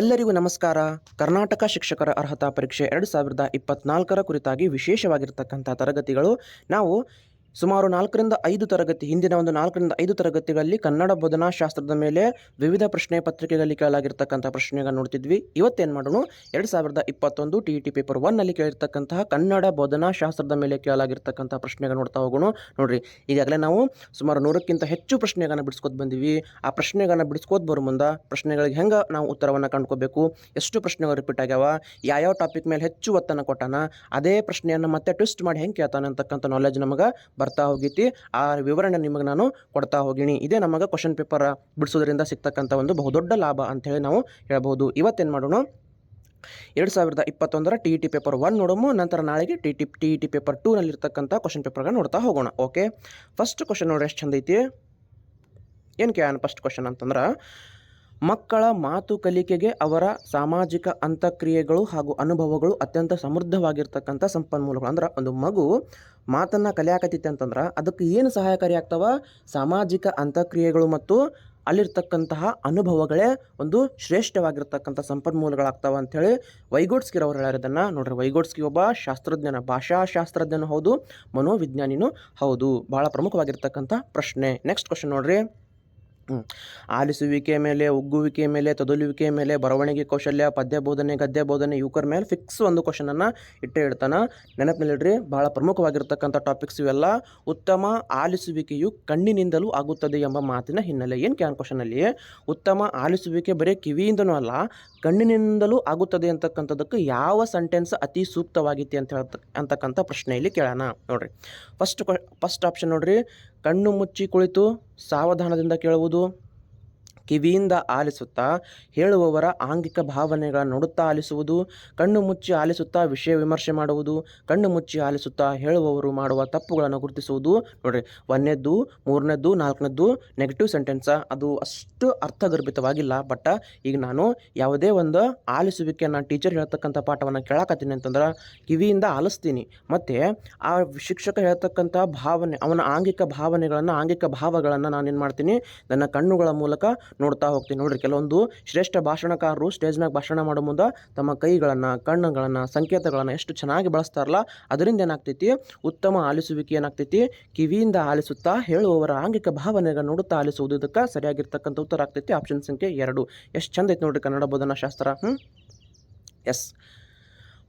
ಎಲ್ಲರಿಗೂ ನಮಸ್ಕಾರ. ಕರ್ನಾಟಕ ಶಿಕ್ಷಕರ ಅರ್ಹತಾ ಪರೀಕ್ಷೆ ಎರಡು ಸಾವಿರದ ಇಪ್ಪತ್ನಾಲ್ಕರ ಕುರಿತಾಗಿ ವಿಶೇಷವಾಗಿರ್ತಕ್ಕಂಥ ತರಗತಿಗಳು. ನಾವು ಸುಮಾರು ನಾಲ್ಕರಿಂದ ಐದು ತರಗತಿ, ಹಿಂದಿನ ಒಂದು ನಾಲ್ಕರಿಂದ ಐದು ತರಗತಿಗಳಲ್ಲಿ ಕನ್ನಡ ಬೋಧನಾಶಾಸ್ತ್ರದ ಮೇಲೆ ವಿವಿಧ ಪ್ರಶ್ನೆ ಪತ್ರಿಕೆಗಳಲ್ಲಿ ಕೇಳಲಾಗಿರ್ತಕ್ಕಂಥ ಪ್ರಶ್ನೆಗಳನ್ನು ನೋಡ್ತಿದ್ವಿ. ಇವತ್ತೇನು ಮಾಡೋಣ? ಎರಡು ಸಾವಿರದ ಇಪ್ಪತ್ತೊಂದು ಟಿ ಇ ಟಿ ಪೇಪರ್ ಒನ್ನಲ್ಲಿ ಕೇಳಿರ್ತಕ್ಕಂತಹ ಕನ್ನಡ ಬೋಧನಾಶಾಸ್ತ್ರದ ಮೇಲೆ ಕೇಳಲಾಗಿರ್ತಕ್ಕಂಥ ಪ್ರಶ್ನೆಗಳು ನೋಡ್ತಾ ಹೋಗೋಣ. ನೋಡ್ರಿ, ಈಗಾಗಲೇ ನಾವು ಸುಮಾರು ನೂರಕ್ಕಿಂತ ಹೆಚ್ಚು ಪ್ರಶ್ನೆಗಳನ್ನು ಬಿಡಿಸ್ಕೊತ ಬಂದಿವಿ. ಆ ಪ್ರಶ್ನೆಗಳನ್ನು ಬಿಡಿಸ್ಕೋತ ಬರೋ ಮುಂದೆ ಪ್ರಶ್ನೆಗಳಿಗೆ ಹೆಂಗೆ ನಾವು ಉತ್ತರವನ್ನು ಕಂಡ್ಕೋಬೇಕು? ಎಷ್ಟು ಪ್ರಶ್ನೆಗಳು ರಿಪೀಟ್ ಆಗ್ಯಾವ? ಯಾವ್ಯಾವ ಟಾಪಿಕ್ ಮೇಲೆ ಹೆಚ್ಚು ಒತ್ತನ್ನು ಕೊಟ್ಟಾನ? ಅದೇ ಪ್ರಶ್ನೆಯನ್ನು ಮತ್ತೆ ಟ್ವಿಸ್ಟ್ ಮಾಡಿ ಹೆಂಗೆ ಕೇಳ್ತಾನೆ ಅಂತಕ್ಕಂಥ ನಾಲೆಜ್ ನಮಗೆ ಬರ್ತಾ ಹೋಗೈತಿ. ಆ ವಿವರಣೆ ನಿಮಗೆ ನಾನು ಕೊಡ್ತಾ ಹೋಗಿನಿ. ಇದೇ ನಮಗೆ ಕ್ವಶನ್ ಪೇಪರ್ ಬಿಡಿಸೋದ್ರಿಂದ ಸಿಗ್ತಕ್ಕಂಥ ಒಂದು ಬಹುದೊಡ್ಡ ಲಾಭ ಅಂಥೇಳಿ ನಾವು ಹೇಳ್ಬೋದು ಇವತ್ತೇನು ಮಾಡೋಣ? ಎರಡು ಸಾವಿರದ ಇಪ್ಪತ್ತೊಂದರ T E T paper one ನೋಡೋಮು, ನಂತರ ನಾಳೆಗೆ T T T E T paper ಟೂನಲ್ಲಿರ್ತಕ್ಕಂಥ question ಪೇಪರ್ಗಳನ್ನ ನೋಡ್ತಾ ಹೋಗೋಣ. ಓಕೆ ಫಸ್ಟ್ ಕ್ವಶನ್ ನೋಡಿ ಎಷ್ಟು ಚಂದೈತಿ ಏನು ಕ್ಯಾನ್ ಫಸ್ಟ್ ಕ್ವಶನ್ ಅಂತಂದ್ರೆ ಮಕ್ಕಳ ಮಾತು ಕಲಿಕೆಗೆ ಅವರ ಸಾಮಾಜಿಕ ಅಂತಕ್ರಿಯೆಗಳು ಹಾಗೂ ಅನುಭವಗಳು ಅತ್ಯಂತ ಸಮೃದ್ಧವಾಗಿರ್ತಕ್ಕಂಥ ಸಂಪನ್ಮೂಲಗಳು. ಅಂದ್ರೆ ಒಂದು ಮಗು ಮಾತನ್ನು ಕಲಿಯಾಕತ್ತೈತೆ ಅಂತಂದ್ರೆ ಅದಕ್ಕೆ ಏನು ಸಹಾಯಕಾರಿ ಆಗ್ತವ? ಸಾಮಾಜಿಕ ಅಂತಕ್ರಿಯೆಗಳು ಮತ್ತು ಅಲ್ಲಿರ್ತಕ್ಕಂತಹ ಅನುಭವಗಳೇ ಒಂದು ಶ್ರೇಷ್ಠವಾಗಿರ್ತಕ್ಕಂಥ ಸಂಪನ್ಮೂಲಗಳಾಗ್ತಾವ ಅಂಥೇಳಿ ವೈಗೋಡ್ಸ್ಕಿರ್ ಅವ್ರು ಹೇಳ್ಯಾರದನ್ನು ನೋಡ್ರಿ ವೈಗೋಡ್ಸ್ಕಿ ಒಬ್ಬ ಶಾಸ್ತ್ರಜ್ಞನ, ಭಾಷಾಶಾಸ್ತ್ರಜ್ಞನೂ ಹೌದು, ಮನೋವಿಜ್ಞಾನಿನೂ ಹೌದು. ಭಾಳ ಪ್ರಮುಖವಾಗಿರ್ತಕ್ಕಂಥ ಪ್ರಶ್ನೆ. ನೆಕ್ಸ್ಟ್ ಕ್ವಶನ್ ನೋಡ್ರಿ. ಆಲಿಸುವಿಕೆ ಮೇಲೆ ಉಗ್ಗುವಿಕೆ ಮೇಲೆ, ತೊದಲುವಿಕೆ ಮೇಲೆ, ಬರವಣಿಗೆ ಕೌಶಲ್ಯ ಪದ್ಯ ಬೋಧನೆ ಗದ್ಯ ಬೋಧನೆ ಇವುಕರ ಮೇಲೆ ಫಿಕ್ಸ್ ಒಂದು ಕ್ವಶನನ್ನು ಇಟ್ಟೇ ಇಡ್ತಾನೆ. ನೆನಪಿನಲ್ಲಿಡ್ರಿ, ಭಾಳ ಪ್ರಮುಖವಾಗಿರ್ತಕ್ಕಂಥ ಟಾಪಿಕ್ಸ್ ಇವೆಲ್ಲ ಉತ್ತಮ ಆಲಿಸುವಿಕೆಯು ಕಣ್ಣಿನಿಂದಲೂ ಆಗುತ್ತದೆ ಎಂಬ ಮಾತಿನ ಹಿನ್ನೆಲೆ. ಏನು ಕ್ಯಾನ್ ಕ್ವಶನಲ್ಲಿ ಉತ್ತಮ ಆಲಿಸುವಿಕೆ ಬರೀ ಕಿವಿಯಿಂದನೂ ಅಲ್ಲ, ಕಣ್ಣಿನಿಂದಲೂ ಆಗುತ್ತದೆ ಅಂತಕ್ಕಂಥದ್ದಕ್ಕೆ ಯಾವ ಸೆಂಟೆನ್ಸ್ ಅತಿ ಸೂಕ್ತವಾಗೈತಿ ಅಂತ ಹೇಳ್ತ, ಅಂತಕ್ಕಂಥ ಪ್ರಶ್ನೆಯಲ್ಲಿ ಕೇಳೋಣ. ನೋಡ್ರಿ ಫಸ್ಟ್ ಫಸ್ಟ್ ಆಪ್ಷನ್ ನೋಡ್ರಿ ಕಣ್ಣು ಮುಚ್ಚಿ ಕುಳಿತು ಸಾವಧಾನದಿಂದ ಕೇಳುವುದು ಕಿವಿಯಿಂದ ಆಲಿಸುತ್ತಾ ಹೇಳುವವರ ಆಂಗಿಕ ಭಾವನೆಗಳನ್ನು ನೋಡುತ್ತಾ ಆಲಿಸುವುದು, ಕಣ್ಣು ಮುಚ್ಚಿ ಆಲಿಸುತ್ತಾ ವಿಷಯ ವಿಮರ್ಶೆ ಮಾಡುವುದು, ಕಣ್ಣು ಮುಚ್ಚಿ ಆಲಿಸುತ್ತಾ ಹೇಳುವವರು ಮಾಡುವ ತಪ್ಪುಗಳನ್ನು ಗುರುತಿಸುವುದು. ನೋಡ್ರಿ, ಒಂದನೇದ್ದು, ಮೂರನೇದ್ದು, ನಾಲ್ಕನೇದ್ದು ನೆಗೆಟಿವ್ ಸೆಂಟೆನ್ಸ ಅದು ಅಷ್ಟು ಅರ್ಥಗರ್ಭಿತವಾಗಿಲ್ಲ. ಬಟ್, ಈಗ ನಾನು ಯಾವುದೇ ಒಂದು ಆಲಿಸುವಿಕೆಯನ್ನು ಟೀಚರ್ ಹೇಳ್ತಕ್ಕಂಥ ಪಾಠವನ್ನು ಕೇಳಕತ್ತೀನಿ ಅಂತಂದ್ರೆ, ಕಿವಿಯಿಂದ ಆಲಿಸ್ತೀನಿ. ಮತ್ತು ಆ ಶಿಕ್ಷಕ ಹೇಳ್ತಕ್ಕಂಥ ಭಾವನೆ, ಅವನ ಆಂಗಿಕ ಭಾವನೆಗಳನ್ನು, ಆಂಗಿಕ ಭಾವಗಳನ್ನು ನಾನು ಏನು ಮಾಡ್ತೀನಿ, ನನ್ನ ಕಣ್ಣುಗಳ ಮೂಲಕ ನೋಡ್ತಾ ಹೋಗ್ತೀನಿ. ನೋಡ್ರಿ, ಕೆಲವೊಂದು ಶ್ರೇಷ್ಠ ಭಾಷಣಕಾರರು ಸ್ಟೇಜ್ನಾಗ ಭಾಷಣ ಮಾಡೋ ಮುಂದೆ ತಮ್ಮ ಕೈಗಳನ್ನು, ಕಣ್ಣುಗಳನ್ನು, ಸಂಕೇತಗಳನ್ನು ಎಷ್ಟು ಚೆನ್ನಾಗಿ ಬಳಸ್ತಾರಲ್ಲ, ಅದರಿಂದ ಏನಾಗ್ತೈತಿ? ಉತ್ತಮ ಆಲಿಸುವಿಕೆ ಏನಾಗ್ತೈತಿ? ಕಿವಿಯಿಂದ ಆಲಿಸುತ್ತಾ ಹೇಳುವವರ ಆಂಗಿಕ ಭಾವನೆಗಳನ್ನು ನೋಡುತ್ತಾ ಆಲಿಸುವುದು ಇದಕ್ಕೆ ಸರಿಯಾಗಿರ್ತಕ್ಕಂಥ ಉತ್ತರ ಆಗ್ತೈತಿ. ಆಪ್ಷನ್ ಸಂಖ್ಯೆ ಎರಡು. ಎಷ್ಟು ಚಂದ ಐತಿ ನೋಡ್ರಿ ಕನ್ನಡ ಬೋಧನಾಶಾಸ್ತ್ರ ಹ್ಞೂ ಎಸ್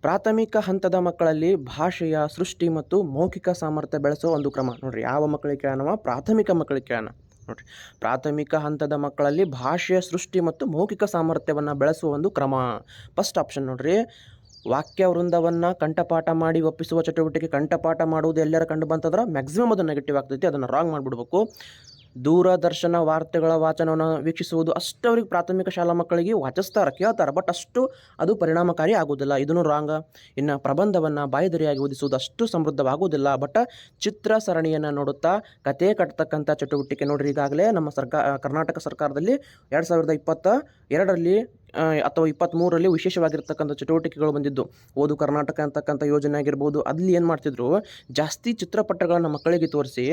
ಪ್ರಾಥಮಿಕ ಹಂತದ ಮಕ್ಕಳಲ್ಲಿ ಭಾಷೆಯ ಸೃಷ್ಟಿ ಮತ್ತು ಮೌಖಿಕ ಸಾಮರ್ಥ್ಯ ಬೆಳೆಸೋ ಒಂದು ಕ್ರಮ. ನೋಡ್ರಿ, ಯಾವ ಮಕ್ಕಳಿಗೆ ಕೇಳೋಣ ಪ್ರಾಥಮಿಕ ಮಕ್ಕಳಿಗೆ ಕೇಳೋಣ ನೋಡ್ರಿ. ಪ್ರಾಥಮಿಕ ಹಂತದ ಮಕ್ಕಳಲ್ಲಿ ಭಾಷೆಯ ಸೃಷ್ಟಿ ಮತ್ತು ಮೌಖಿಕ ಸಾಮರ್ಥ್ಯವನ್ನು ಬೆಳೆಸುವ ಒಂದು ಕ್ರಮ. ಫಸ್ಟ್ ಆಪ್ಷನ್ ನೋಡ್ರಿ. ವಾಕ್ಯ ವೃಂದವನ್ನು ಕಂಠಪಾಠ ಮಾಡಿ ಒಪ್ಪಿಸುವ ಚಟುವಟಿಕೆ ಕಂಠಪಾಠ ಮಾಡುವುದು ಎಲ್ಲರ ಕಂಡು ಬಂತಂದ್ರೆ ಮ್ಯಾಕ್ಸಿಮಮ್ ಅದು ನೆಗೆಟಿವ್ ಆಗ್ತೈತಿ, ಅದನ್ನು ರಾಂಗ್ ಮಾಡಿಬಿಡ್ಬೇಕು. ದೂರದರ್ಶನ ವಾರ್ತೆಗಳ ವಾಚನವನ್ನು ವೀಕ್ಷಿಸುವುದು ಅಷ್ಟು ಅವ್ರಿಗೆ ಪ್ರಾಥಮಿಕ ಶಾಲಾ ಮಕ್ಕಳಿಗೆ ವಾಚಿಸ್ತಾರೆ, ಕೇಳ್ತಾರೆ. ಬಟ್ ಅಷ್ಟು ಅದು ಪರಿಣಾಮಕಾರಿ ಆಗೋದಿಲ್ಲ ಇದನ್ನು ರಾಂಗ, ಇನ್ನು ಪ್ರಬಂಧವನ್ನು ಬಾಯಿದರಿಯಾಗಿ ಓದಿಸುವುದು ಅಷ್ಟು ಸಮೃದ್ಧವಾಗುವುದಿಲ್ಲ. ಬಟ್ ಚಿತ್ರ ಸರಣಿಯನ್ನು ನೋಡುತ್ತಾ ಕತೆ ಕಟ್ತಕ್ಕಂಥ ಚಟುವಟಿಕೆ ನೋಡ್ರಿ. ಈಗಾಗಲೇ ನಮ್ಮ ಸರ್ಕಾರ ಕರ್ನಾಟಕ ಸರ್ಕಾರದಲ್ಲಿ ಎರಡು ಸಾವಿರದ ಇಪ್ಪತ್ತ ಎರಡರಲ್ಲಿ ಅಥವಾ ಇಪ್ಪತ್ತ್ಮೂರರಲ್ಲಿ ವಿಶೇಷವಾಗಿರ್ತಕ್ಕಂಥ ಚಟುವಟಿಕೆಗಳು ಬಂದಿದ್ದು. ಓದು ಕರ್ನಾಟಕ ಅಂತಕ್ಕಂಥ ಯೋಜನೆ ಆಗಿರ್ಬೋದು. ಅಲ್ಲಿ ಏನು ಮಾಡ್ತಿದ್ರು? ಜಾಸ್ತಿ ಚಿತ್ರಪಟಗಳನ್ನು ಮಕ್ಕಳಿಗೆ ತೋರಿಸಿ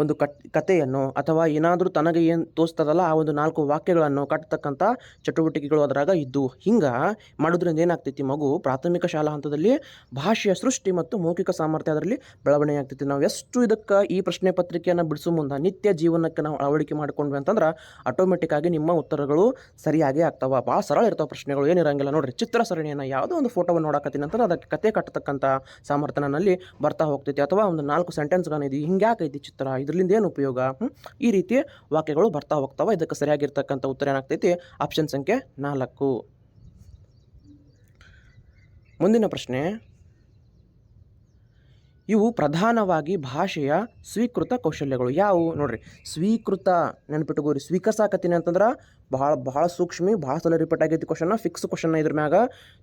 ಒಂದು ಕಟ್, ಕಥೆಯನ್ನು ಅಥವಾ ಏನಾದರೂ ತನಗೆ ಏನು ತೋರಿಸ್ತದಲ್ಲ ಆ ಒಂದು ನಾಲ್ಕು ವಾಕ್ಯಗಳನ್ನು ಕಟ್ತಕ್ಕಂಥ ಚಟುವಟಿಕೆಗಳು ಅದರಾಗ ಇದ್ದು, ಹಿಂಗೆ ಮಾಡೋದ್ರಿಂದ ಏನಾಗ್ತೈತಿ ಮಗು? ಪ್ರಾಥಮಿಕ ಶಾಲಾ ಹಂತದಲ್ಲಿ ಭಾಷೆಯ ಸೃಷ್ಟಿ ಮತ್ತು ಮೌಖಿಕ ಸಾಮರ್ಥ್ಯ ಅದರಲ್ಲಿ ಬೆಳವಣಿಗೆ ಆಗ್ತೈತಿ. ನಾವು ಎಷ್ಟು ಇದಕ್ಕೆ ಈ ಪ್ರಶ್ನೆ ಪತ್ರಿಕೆಯನ್ನು ಬಿಡಿಸೋ ಮುಂದೆ, ನಿತ್ಯ ಜೀವನಕ್ಕೆ ನಾವು ಅಳವಡಿಕೆ ಮಾಡಿಕೊಂಡ್ವಿ ಅಂತಂದ್ರೆ ಆಟೋಮೆಟಿಕ್ ಆಗಿ ನಿಮ್ಮ ಉತ್ತರಗಳು ಸರಿಯಾಗೇ ಆಗ್ತಾವ. ಭಾಳ ಸರಳ ಇರ್ತಾವೆ ಪ್ರಶ್ನೆಗಳು ಏನಿರಂಗಿಲ್ಲ ನೋಡ್ರಿ. ಚಿತ್ರ ಸರಣಿಯನ್ನು ಯಾವುದೋ ಒಂದು ಫೋಟೋವನ್ನು ನೋಡಕತ್ತೀನಿ ಅಂತಂದ್ರೆ ಅದಕ್ಕೆ ಕತೆ ಕಟ್ಟತಕ್ಕಂಥ ಸಾಮರ್ಥ್ಯ ನನ್ನಲ್ಲಿ ಬರ್ತಾ ಹೋಗ್ತೈತಿ. ಅಥವಾ ಒಂದು ನಾಲ್ಕು ಸೆಂಟೆನ್ಸ್ಗಳನ್ನು ಇದು ಹಿಂಗೆ ಯಾಕೈತಿ ಚಿತ್ರ ಇದರಿಂದ ಏನು ಉಪಯೋಗ? ಈ ರೀತಿ ವಾಕ್ಯಗಳು ಬರ್ತಾ ಹೋಗ್ತಾವೆ. ಇದಕ್ಕೆ ಸರಿಯಾಗಿರ್ತಕ್ಕಂಥ ಉತ್ತರ ಏನಾಗ್ತೈತಿ? ಆಪ್ಷನ್ ಸಂಖ್ಯೆ ನಾಲ್ಕು. ಮುಂದಿನ ಪ್ರಶ್ನೆ. ಇವು ಪ್ರಧಾನವಾಗಿ ಭಾಷೆಯ ಸ್ವೀಕೃತ ಕೌಶಲ್ಯಗಳು. ಯಾವುವು ನೋಡ್ರಿ. ಸ್ವೀಕೃತ ನೆನ್ಪಿಟ್ಟುಕೋರಿ ಸ್ವೀಕರಿಸಾಕತ್ತೀನಿ ಅಂತಂದ್ರೆ ಭಾಳ ಭಾಳ ಸೂಕ್ಷ್ಮಿ, ಭಾಳ ಸಲ ರಿಪೀಟ್ ಆಗೈತಿ ಕ್ವಶನ್ನ ಫಿಕ್ಸ್ ಕ್ವಶನ್ ಇದ್ರ ಮ್ಯಾಗ.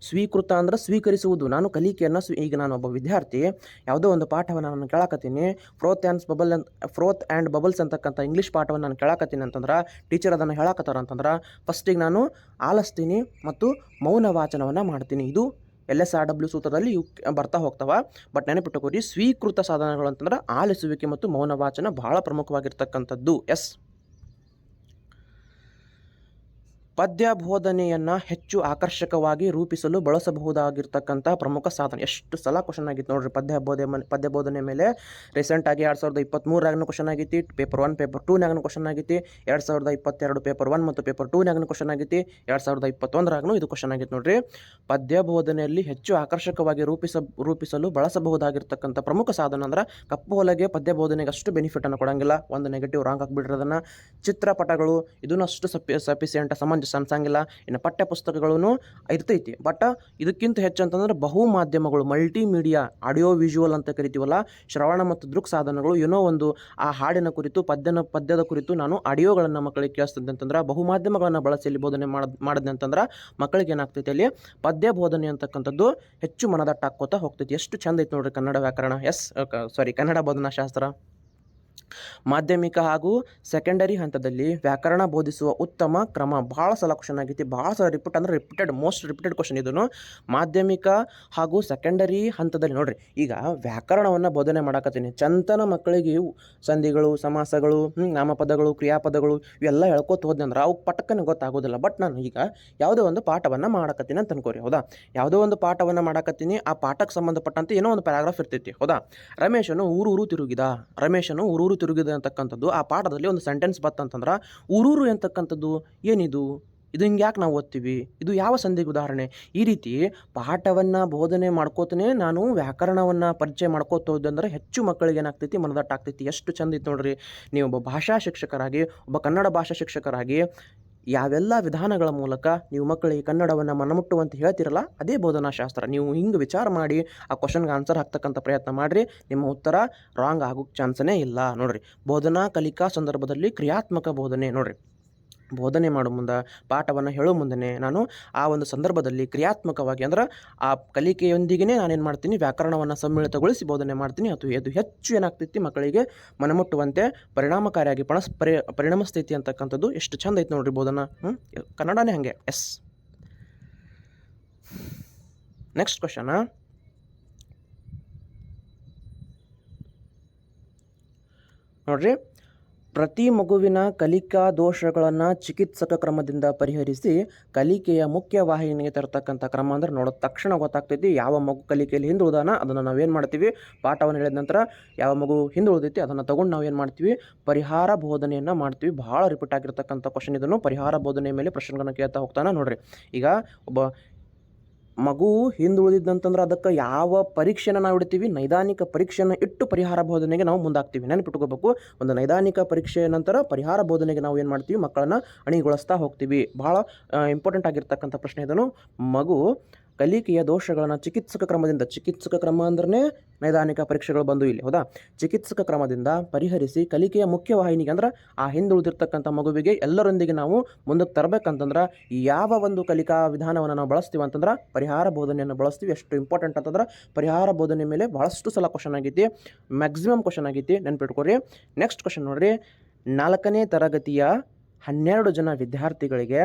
ಸ್ವೀಕೃತ ಅಂದ್ರೆ ಸ್ವೀಕರಿಸುವುದು. ನಾನು ಕಲಿಕೆಯನ್ನು ಸ್ವೀ, ಈಗ ನಾನು ಒಬ್ಬ ವಿದ್ಯಾರ್ಥಿ, ಯಾವುದೋ ಒಂದು ಪಾಠವನ್ನು ನಾನು ಕೇಳಾಕತ್ತೀನಿ. ಫ್ರೋತ್ ಆ್ಯಂಡ್ ಬಬಲ್ ಅಂತ ಫ್ರೋತ್ ಆ್ಯಂಡ್ ಬಬಲ್ಸ್ ಅಂತಕ್ಕಂಥ ಇಂಗ್ಲೀಷ್ ಪಾಠವನ್ನು ನಾನು ಕೇಳಾಕತ್ತೀನಿ ಅಂತಂದ್ರೆ ಟೀಚರ್ ಅದನ್ನು ಹೇಳಾಕತ್ತಾರ ಅಂತಂದ್ರೆ ಫಸ್ಟಿಗೆ ನಾನು ಆಲಿಸ್ತೀನಿ ಮತ್ತು ಮೌನ ವಾಚನವನ್ನು ಮಾಡ್ತೀನಿ. ಇದು ಎಲ್ ಎಸ್ ಆರ್ ಡಬ್ಲ್ಯೂ ಸೂತ್ರದಲ್ಲಿ ಇವು ಬರ್ತಾ ಹೋಗ್ತಾವೆ. ಬಟ್ ನೆನಪಿಟ್ಟುಕೋರಿ ಸ್ವೀಕೃತ ಸಾಧನಗಳು ಅಂತಂದ್ರೆ ಆಲಿಸುವಿಕೆ ಮತ್ತು ಮೌನ ವಾಚನ ಬಹಳ ಪ್ರಮುಖವಾಗಿರ್ತಕ್ಕಂಥದ್ದು. ಎಸ್? ಪದ್ಯ ಬೋಧನೆಯನ್ನು ಹೆಚ್ಚು ಆಕರ್ಷಕವಾಗಿ ರೂಪಿಸಲು ಬಳಸಬಹುದಾಗಿರ್ತಕ್ಕಂಥ ಪ್ರಮುಖ ಸಾಧನ. ಎಷ್ಟು ಸಲ ಕ್ವಶನ್ ಆಗಿತ್ತು ನೋಡ್ರಿ. ಪದ್ಯ ಬೋಧನೆ ಪದ್ಯ ಬೋಧನೆ ಮೇಲೆ ರೀಸೆಂಟಾಗಿ ಎರಡು ಸಾವಿರದ ಇಪ್ಪತ್ತ್ಮೂರಾಗನು ಕ್ವಶನ್ ಆಗೈತಿ ಪೇಪರ್ ಒನ್ ಪೇಪರ್ ಟೂನಾಗನು ಕ್ವಶನ್ ಆಗೈತಿ ಎರಡು ಸಾವಿರದ ಇಪ್ಪತ್ತೆರಡು ಪೇಪರ್ ಒನ್ ಮತ್ತು ಪೇಪರ್ ಟೂನಾಗನು ಕ್ವಶನ್ ಆಗೈತಿ ಎರಡು ಸಾವಿರದ ಇಪ್ಪತ್ತೊಂದರಾಗೂ ಇದು ಕ್ವಶನ್ ಆಗಿತ್ತು ನೋಡ್ರಿ. ಪದ್ಯ ಬೋಧನೆಯಲ್ಲಿ ಹೆಚ್ಚು ಆಕರ್ಷಕವಾಗಿ ರೂಪಿಸ, ರೂಪಿಸಲು ಬಳಸಬಹುದಾಗಿರ್ತಕ್ಕಂಥ ಪ್ರಮುಖ ಸಾಧನ ಅಂದ್ರೆ ಕಪ್ಪು ಹೊಲಗೆ ಪದ್ಯ ಬೋಧನೆಗೆ ಅಷ್ಟು ಬೆನಿಫಿಟನ್ನು ಕೊಡಂಗಿಲ್ಲ. ಒಂದು ನೆಗೆಟಿವ್ ರಾಂಗ್ ಆಗಿಬಿಟ್ರೆ ಅದನ್ನು ಚಿತ್ರಪಟಗಳು ಇದನ್ನು ಅಷ್ಟು ಸಪಿ ಸಫಿಸಿಯೆಂಟ್ ಸಮಂಜಸ ಅನ್ಸಂಗಿಲ್ಲ ಇನ್ನು ಪಠ್ಯ ಪುಸ್ತಕಗಳೂ ಇರ್ತೈತಿ ಬಟ್ ಇದಕ್ಕಿಂತ ಹೆಚ್ಚು ಅಂತಂದ್ರೆ ಬಹು ಮಾಧ್ಯಮಗಳು ಮಲ್ಟಿ ಮೀಡಿಯಾ ಆಡಿಯೋ ವಿಜುವಲ್ ಅಂತ ಕರಿತೀವಲ್ಲ ಶ್ರವಣ ಮತ್ತು ದೃಕ್ ಸಾಧನಗಳು ಏನೋ ಒಂದು ಆ ಹಾಡಿನ ಕುರಿತು ಪದ್ಯನ ಪದ್ಯದ ಕುರಿತು ನಾನು ಆಡಿಯೋಗಳನ್ನು ಮಕ್ಕಳಿಗೆ ಕೇಳಿಸ್ತದೆ ಅಂತಂದ್ರೆ ಬಹು ಮಾಧ್ಯಮಗಳನ್ನು ಬಳಸಿ ಇಲ್ಲಿ ಬೋಧನೆ ಮಾಡ್ ಮಾಡಿದೆ ಅಂತಂದ್ರೆ ಮಕ್ಕಳಿಗೆ ಏನಾಗ್ತೈತೆ ಅಲ್ಲಿ ಪದ್ಯ ಬೋಧನೆ ಅಂತಕ್ಕಂಥದ್ದು ಹೆಚ್ಚು ಮನದಟ್ಟಾಕೋತಾ ಹೋಗ್ತೈತಿ ಎಷ್ಟು ಚಂದ ಐತೆ ನೋಡ್ರಿ ಕನ್ನಡ ವ್ಯಾಕರಣ ಎಸ್ ಸಾರಿ ಕನ್ನಡ ಬೋಧನಾ ಶಾಸ್ತ್ರ ಮಾಧ್ಯಮಿಕ ಹಾಗೂ ಸೆಕೆಂಡರಿ ಹಂತದಲ್ಲಿ ವ್ಯಾಕರಣ ಬೋಧಿಸುವ ಉತ್ತಮ ಕ್ರಮ ಭಾಳ ಸಲ ಕ್ವಶನ್ ಆಗೈತಿ. ಭಾಳ ಸಲ ರಿಪೀಟ್ ಅಂದ್ರೆ ರಿಪೀಟೆಡ್ ಮೋಸ್ಟ್ ರಿಪೀಟೆಡ್ ಕ್ವಶನ್ ಇದನ್ನು ಮಾಧ್ಯಮಿಕ ಹಾಗೂ ಸೆಕೆಂಡರಿ ಹಂತದಲ್ಲಿ ನೋಡ್ರಿ, ಈಗ ವ್ಯಾಕರಣವನ್ನು ಬೋಧನೆ ಮಾಡಕತ್ತೀನಿ. ಚಂತನ ಮಕ್ಕಳಿಗೆ ಸಂಧಿಗಳು, ಸಮಾಸಗಳು ನಾಮಪದಗಳು, ಕ್ರಿಯಾಪದಗಳು ಇವೆಲ್ಲ ಹೇಳ್ಕೊತ ಹೋದ್ನಿ ಅಂದ್ರೆ ಅವು ಪಟಕ್ಕನೆ ಗೊತ್ತಾಗೋದಿಲ್ಲ. ಬಟ್ ನಾನು ಈಗ ಯಾವುದೋ ಒಂದು ಪಾಠವನ್ನು ಮಾಡಕತ್ತೀನಿ ಅಂತ ಅನ್ಕೋರಿ, ಹೌದಾ? ಯಾವುದೋ ಒಂದು ಪಾಠವನ್ನು ಮಾಡಕತ್ತೀನಿ, ಆ ಪಾಠಕ್ಕೆ ಸಂಬಂಧಪಟ್ಟಂತೆ ಏನೋ ಒಂದು ಪ್ಯಾರಾಗ್ರಾಫ್ ಇರ್ತೈತಿ, ಹೌದಾ? ರಮೇಶನು ಊರೂರು ತಿರುಗಿದ. ರಮೇಶನು ಊರೂರು ತಿರುಗಿದ ಅಂತಕ್ಕಂಥದ್ದು, ಆ ಪಾಠದಲ್ಲಿ ಒಂದು ಸೆಂಟೆನ್ಸ್ ಬತ್ತಂತಂದ್ರೆ ಊರೂರು ಅಂತಕ್ಕಂಥದ್ದು ಏನಿದು? ಇದು ಹಿಂಗೆ ಯಾಕೆ ನಾವು ಓದ್ತೀವಿ? ಇದು ಯಾವ ಸಂಧಿಗೆ ಉದಾಹರಣೆ? ಈ ರೀತಿ ಪಾಠವನ್ನು ಬೋಧನೆ ಮಾಡ್ಕೋತಾನೆ ನಾನು ವ್ಯಾಕರಣವನ್ನು ಪರಿಚಯ ಮಾಡ್ಕೋತ ಹೋದಂದ್ರೆ ಹೆಚ್ಚು ಮಕ್ಕಳಿಗೆ ಏನಾಗ್ತೈತಿ? ಮನದಟ್ಟಾಗ್ತೈತಿ. ಎಷ್ಟು ಚಂದ ಇತ್ತು ನೋಡ್ರಿ. ನೀವು ಒಬ್ಬ ಭಾಷಾ ಶಿಕ್ಷಕರಾಗಿ, ಒಬ್ಬ ಕನ್ನಡ ಭಾಷಾ ಶಿಕ್ಷಕರಾಗಿ ಯಾವೆಲ್ಲ ವಿಧಾನಗಳ ಮೂಲಕ ನೀವು ಮಕ್ಕಳಿಗೆ ಕನ್ನಡವನ್ನು ಮನಮುಟ್ಟುವಂತ ಹೇಳ್ತಿರಲ್ಲ, ಅದೇ ಬೋಧನಾ ಶಾಸ್ತ್ರ. ನೀವು ಹಿಂಗೆ ವಿಚಾರ ಮಾಡಿ ಆ ಕ್ವಶನ್ಗೆ ಆನ್ಸರ್ ಹಾಕ್ತಕ್ಕಂಥ ಪ್ರಯತ್ನ ಮಾಡಿರಿ. ನಿಮ್ಮ ಉತ್ತರ ರಾಂಗ್ ಆಗೋಕ್ಕೆ ಚಾನ್ಸನೇ ಇಲ್ಲ. ನೋಡಿರಿ, ಬೋಧನಾ ಕಲಿಕಾ ಸಂದರ್ಭದಲ್ಲಿ ಕ್ರಿಯಾತ್ಮಕ ಬೋಧನೆ ನೋಡ್ರಿ. ಬೋಧನೆ ಮಾಡೋ ಮುಂದೆ, ಪಾಠವನ್ನು ಹೇಳೋ ಮುಂದೆ ನಾನು ಆ ಒಂದು ಸಂದರ್ಭದಲ್ಲಿ ಕ್ರಿಯಾತ್ಮಕವಾಗಿ ಅಂದ್ರೆ ಆ ಕಲಿಕೆಯೊಂದಿಗೆ ನಾನೇನು ಮಾಡ್ತೀನಿ, ವ್ಯಾಕರಣವನ್ನು ಸಮ್ಮಿಳಿತಗೊಳಿಸಿ ಬೋಧನೆ ಮಾಡ್ತೀನಿ. ಅಥವಾ ಇದು ಹೆಚ್ಚು ಏನಾಗ್ತೈತಿ ಮಕ್ಕಳಿಗೆ ಮನಮುಟ್ಟುವಂತೆ ಪರಿಣಾಮಕಾರಿಯಾಗಿ ಪಣಸ್ ಪರಿ ಪರಿಣಮಿಸ್ತೈತಿ ಅಂತಕ್ಕಂಥದ್ದು ಎಷ್ಟು ಚಂದ ಐತೆ ನೋಡ್ರಿ ಬೋಧನ. ಹ್ಞೂ ಕನ್ನಡನೇ ಹಾಗೆ. ಎಸ್. Next question. ನೋಡ್ರಿ. ಪ್ರತಿ ಮಗುವಿನ ಕಲಿಕಾ ದೋಷಗಳನ್ನು ಚಿಕಿತ್ಸಕ ಕ್ರಮದಿಂದ ಪರಿಹರಿಸಿ ಕಲಿಕೆಯ ಮುಖ್ಯ ವಾಹಿನಿಗೆ ತರತಕ್ಕಂಥ ಕ್ರಮ ಅಂದ್ರೆ ನೋಡೋ ತಕ್ಷಣ ಗೊತ್ತಾಗ್ತೈತಿ ಯಾವ ಮಗು ಕಲಿಕೆಯಲ್ಲಿ ಹಿಂದುಳಿದಾನ, ಅದನ್ನು ನಾವೇನು ಮಾಡ್ತೀವಿ? ಪಾಠವನ್ನು ಹೇಳಿದ ನಂತರ ಯಾವ ಮಗು ಹಿಂದುಳಿದೈತಿ, ಅದನ್ನು ತಗೊಂಡು ನಾವೇನು ಮಾಡ್ತೀವಿ? ಪರಿಹಾರ ಬೋಧನೆಯನ್ನು ಮಾಡ್ತೀವಿ. ಭಾಳ ರಿಪೀಟ್ ಆಗಿರ್ತಕ್ಕಂಥ ಕ್ವಶನ್ ಇದನ್ನು ಪರಿಹಾರ ಬೋಧನೆ ಮೇಲೆ ಪ್ರಶ್ನೆಗಳನ್ನು ಕೇಳ್ತಾ ಹೋಗ್ತಾನೆ ನೋಡ್ರಿ. ಈಗ ಒಬ್ಬ ಮಗು ಹಿಂದುಳಿದಿದ್ದಂತಂದ್ರೆ ಅದಕ್ಕೆ ಯಾವ ಪರೀಕ್ಷೆನ ನಾವು ಇಡ್ತೀವಿ? ನೈದಾನಿಕ ಪರೀಕ್ಷೆಯನ್ನು ಇಟ್ಟು ಪರಿಹಾರ ಬೋಧನೆಗೆ ನಾವು ಮುಂದಾಗ್ತೀವಿ. ನೆನಪಿಟ್ಕೋಬೇಕು. ಒಂದು ನೈದಾನಿಕ ಪರೀಕ್ಷೆಯ ನಂತರ ಪರಿಹಾರ ಬೋಧನೆಗೆ ನಾವು ಏನು ಮಾಡ್ತೀವಿ? ಮಕ್ಕಳನ್ನು ಅಣಿಗೊಳಿಸ್ತಾ ಹೋಗ್ತೀವಿ. ಭಾಳ ಇಂಪಾರ್ಟೆಂಟ್ ಆಗಿರ್ತಕ್ಕಂಥ ಪ್ರಶ್ನೆ ಇದನ್ನು. ಮಗು ಕಲಿಕೆಯ ದೋಷಗಳನ್ನು ಚಿಕಿತ್ಸಕ ಕ್ರಮದಿಂದ, ಚಿಕಿತ್ಸಕ ಕ್ರಮ ಅಂದ್ರೆ ನೈದಾನಿಕ ಪರೀಕ್ಷೆಗಳು ಬಂದು ಇಲ್ಲಿ, ಹೌದಾ? ಚಿಕಿತ್ಸಕ ಕ್ರಮದಿಂದ ಪರಿಹರಿಸಿ ಕಲಿಕೆಯ ಮುಖ್ಯವಾಹಿನಿಗೆ ಅಂದ್ರೆ ಆ ಹಿಂದುಳಿದಿರ್ತಕ್ಕಂಥ ಮಗುವಿಗೆ ಎಲ್ಲರೊಂದಿಗೆ ನಾವು ಮುಂದಕ್ಕೆ ತರಬೇಕಂತಂದ್ರೆ ಯಾವ ಒಂದು ಕಲಿಕಾ ವಿಧಾನವನ್ನು ನಾವು ಬಳಸ್ತೀವಿ ಅಂತಂದ್ರೆ ಪರಿಹಾರ ಬೋಧನೆಯನ್ನು ಬಳಸ್ತೀವಿ. ಎಷ್ಟು ಇಂಪಾರ್ಟೆಂಟ್ ಅಂತಂದ್ರೆ ಪರಿಹಾರ ಬೋಧನೆ ಮೇಲೆ ಭಾಳಷ್ಟು ಸಲ ಕ್ವಶನ್ ಆಗೈತಿ ಮ್ಯಾಕ್ಸಿಮಮ್ ಕ್ವಶನ್ ಆಗೈತಿ. ನೆನ್ಪಿಟ್ಕೊರಿ ನೆಕ್ಸ್ಟ್ ಕ್ವಶನ್ ನೋಡ್ರಿ. ನಾಲ್ಕನೇ ತರಗತಿಯ ಹನ್ನೆರಡು ಜನ ವಿದ್ಯಾರ್ಥಿಗಳಿಗೆ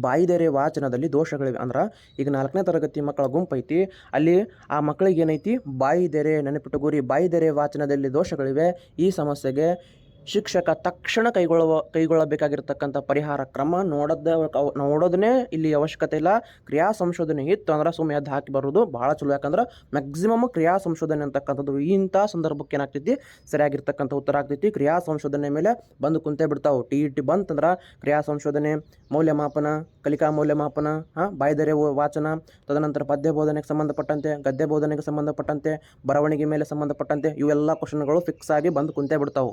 ಬಾಯಿದೆರೆ ವಾಚನದಲ್ಲಿ ದೋಷಗಳಿವೆ. ಅಂದ್ರೆ ಈಗ ನಾಲ್ಕನೇ ತರಗತಿ ಮಕ್ಕಳ ಗುಂಪು ಐತಿ. ಅಲ್ಲಿ ಆ ಮಕ್ಕಳಿಗೆ ಏನೈತಿ? ಬಾಯಿದೆರೆ ನೆನಪಿಟ್ಟುಗುರಿ ಬಾಯಿದೆರೆ ವಾಚನದಲ್ಲಿ ದೋಷಗಳಿವೆ. ಈ ಸಮಸ್ಯೆಗೆ ಶಿಕ್ಷಕ ತಕ್ಷಣ ಕೈಗೊಳ್ಳುವ, ಕೈಗೊಳ್ಳಬೇಕಾಗಿರ್ತಕ್ಕಂಥ ಪರಿಹಾರ ಕ್ರಮ ನೋಡದ ನೋಡೋದನ್ನೇ ಇಲ್ಲಿ ಅವಶ್ಯಕತೆ ಇಲ್ಲ. ಕ್ರಿಯಾ ಸಂಶೋಧನೆ ಇತ್ತು ಅಂದ್ರೆ ಸುಮ್ಮನೆ ಅದು ಹಾಕಿ ಬರೋದು ಭಾಳ ಚಲೋ. ಯಾಕಂದ್ರೆ ಮ್ಯಾಕ್ಸಿಮಮ್ ಕ್ರಿಯಾ ಸಂಶೋಧನೆ ಅಂತಕ್ಕಂಥದ್ದು ಇಂಥ ಸಂದರ್ಭಕ್ಕೆ ಏನಾಗ್ತೈತಿ? ಸರಿಯಾಗಿರ್ತಕ್ಕಂಥ ಉತ್ತರ ಆಗ್ತೈತಿ. ಕ್ರಿಯಾ ಸಂಶೋಧನೆ ಮೇಲೆ ಬಂದು ಕುಂತೇ ಬಿಡ್ತಾವೆ. ಟಿ ಇ ಟಿ ಬಂತಂದ್ರೆ ಕ್ರಿಯಾ ಸಂಶೋಧನೆ, ಮೌಲ್ಯಮಾಪನ, ಕಲಿಕಾ ಮೌಲ್ಯಮಾಪನ, ಹಾಂ, ಬಾಯ್ದರೆ ವಾಚನ, ತದನಂತರ ಪದ್ಯ ಬೋಧನೆಗೆ ಸಂಬಂಧಪಟ್ಟಂತೆ, ಗದ್ಯ ಬೋಧನೆಗೆ ಸಂಬಂಧಪಟ್ಟಂತೆ, ಬರವಣಿಗೆ ಮೇಲೆ ಸಂಬಂಧಪಟ್ಟಂತೆ ಇವೆಲ್ಲ ಕ್ವಶನ್ಗಳು ಫಿಕ್ಸ್ ಆಗಿ ಬಂದು ಕುಂತೇ ಬಿಡ್ತಾವೆ.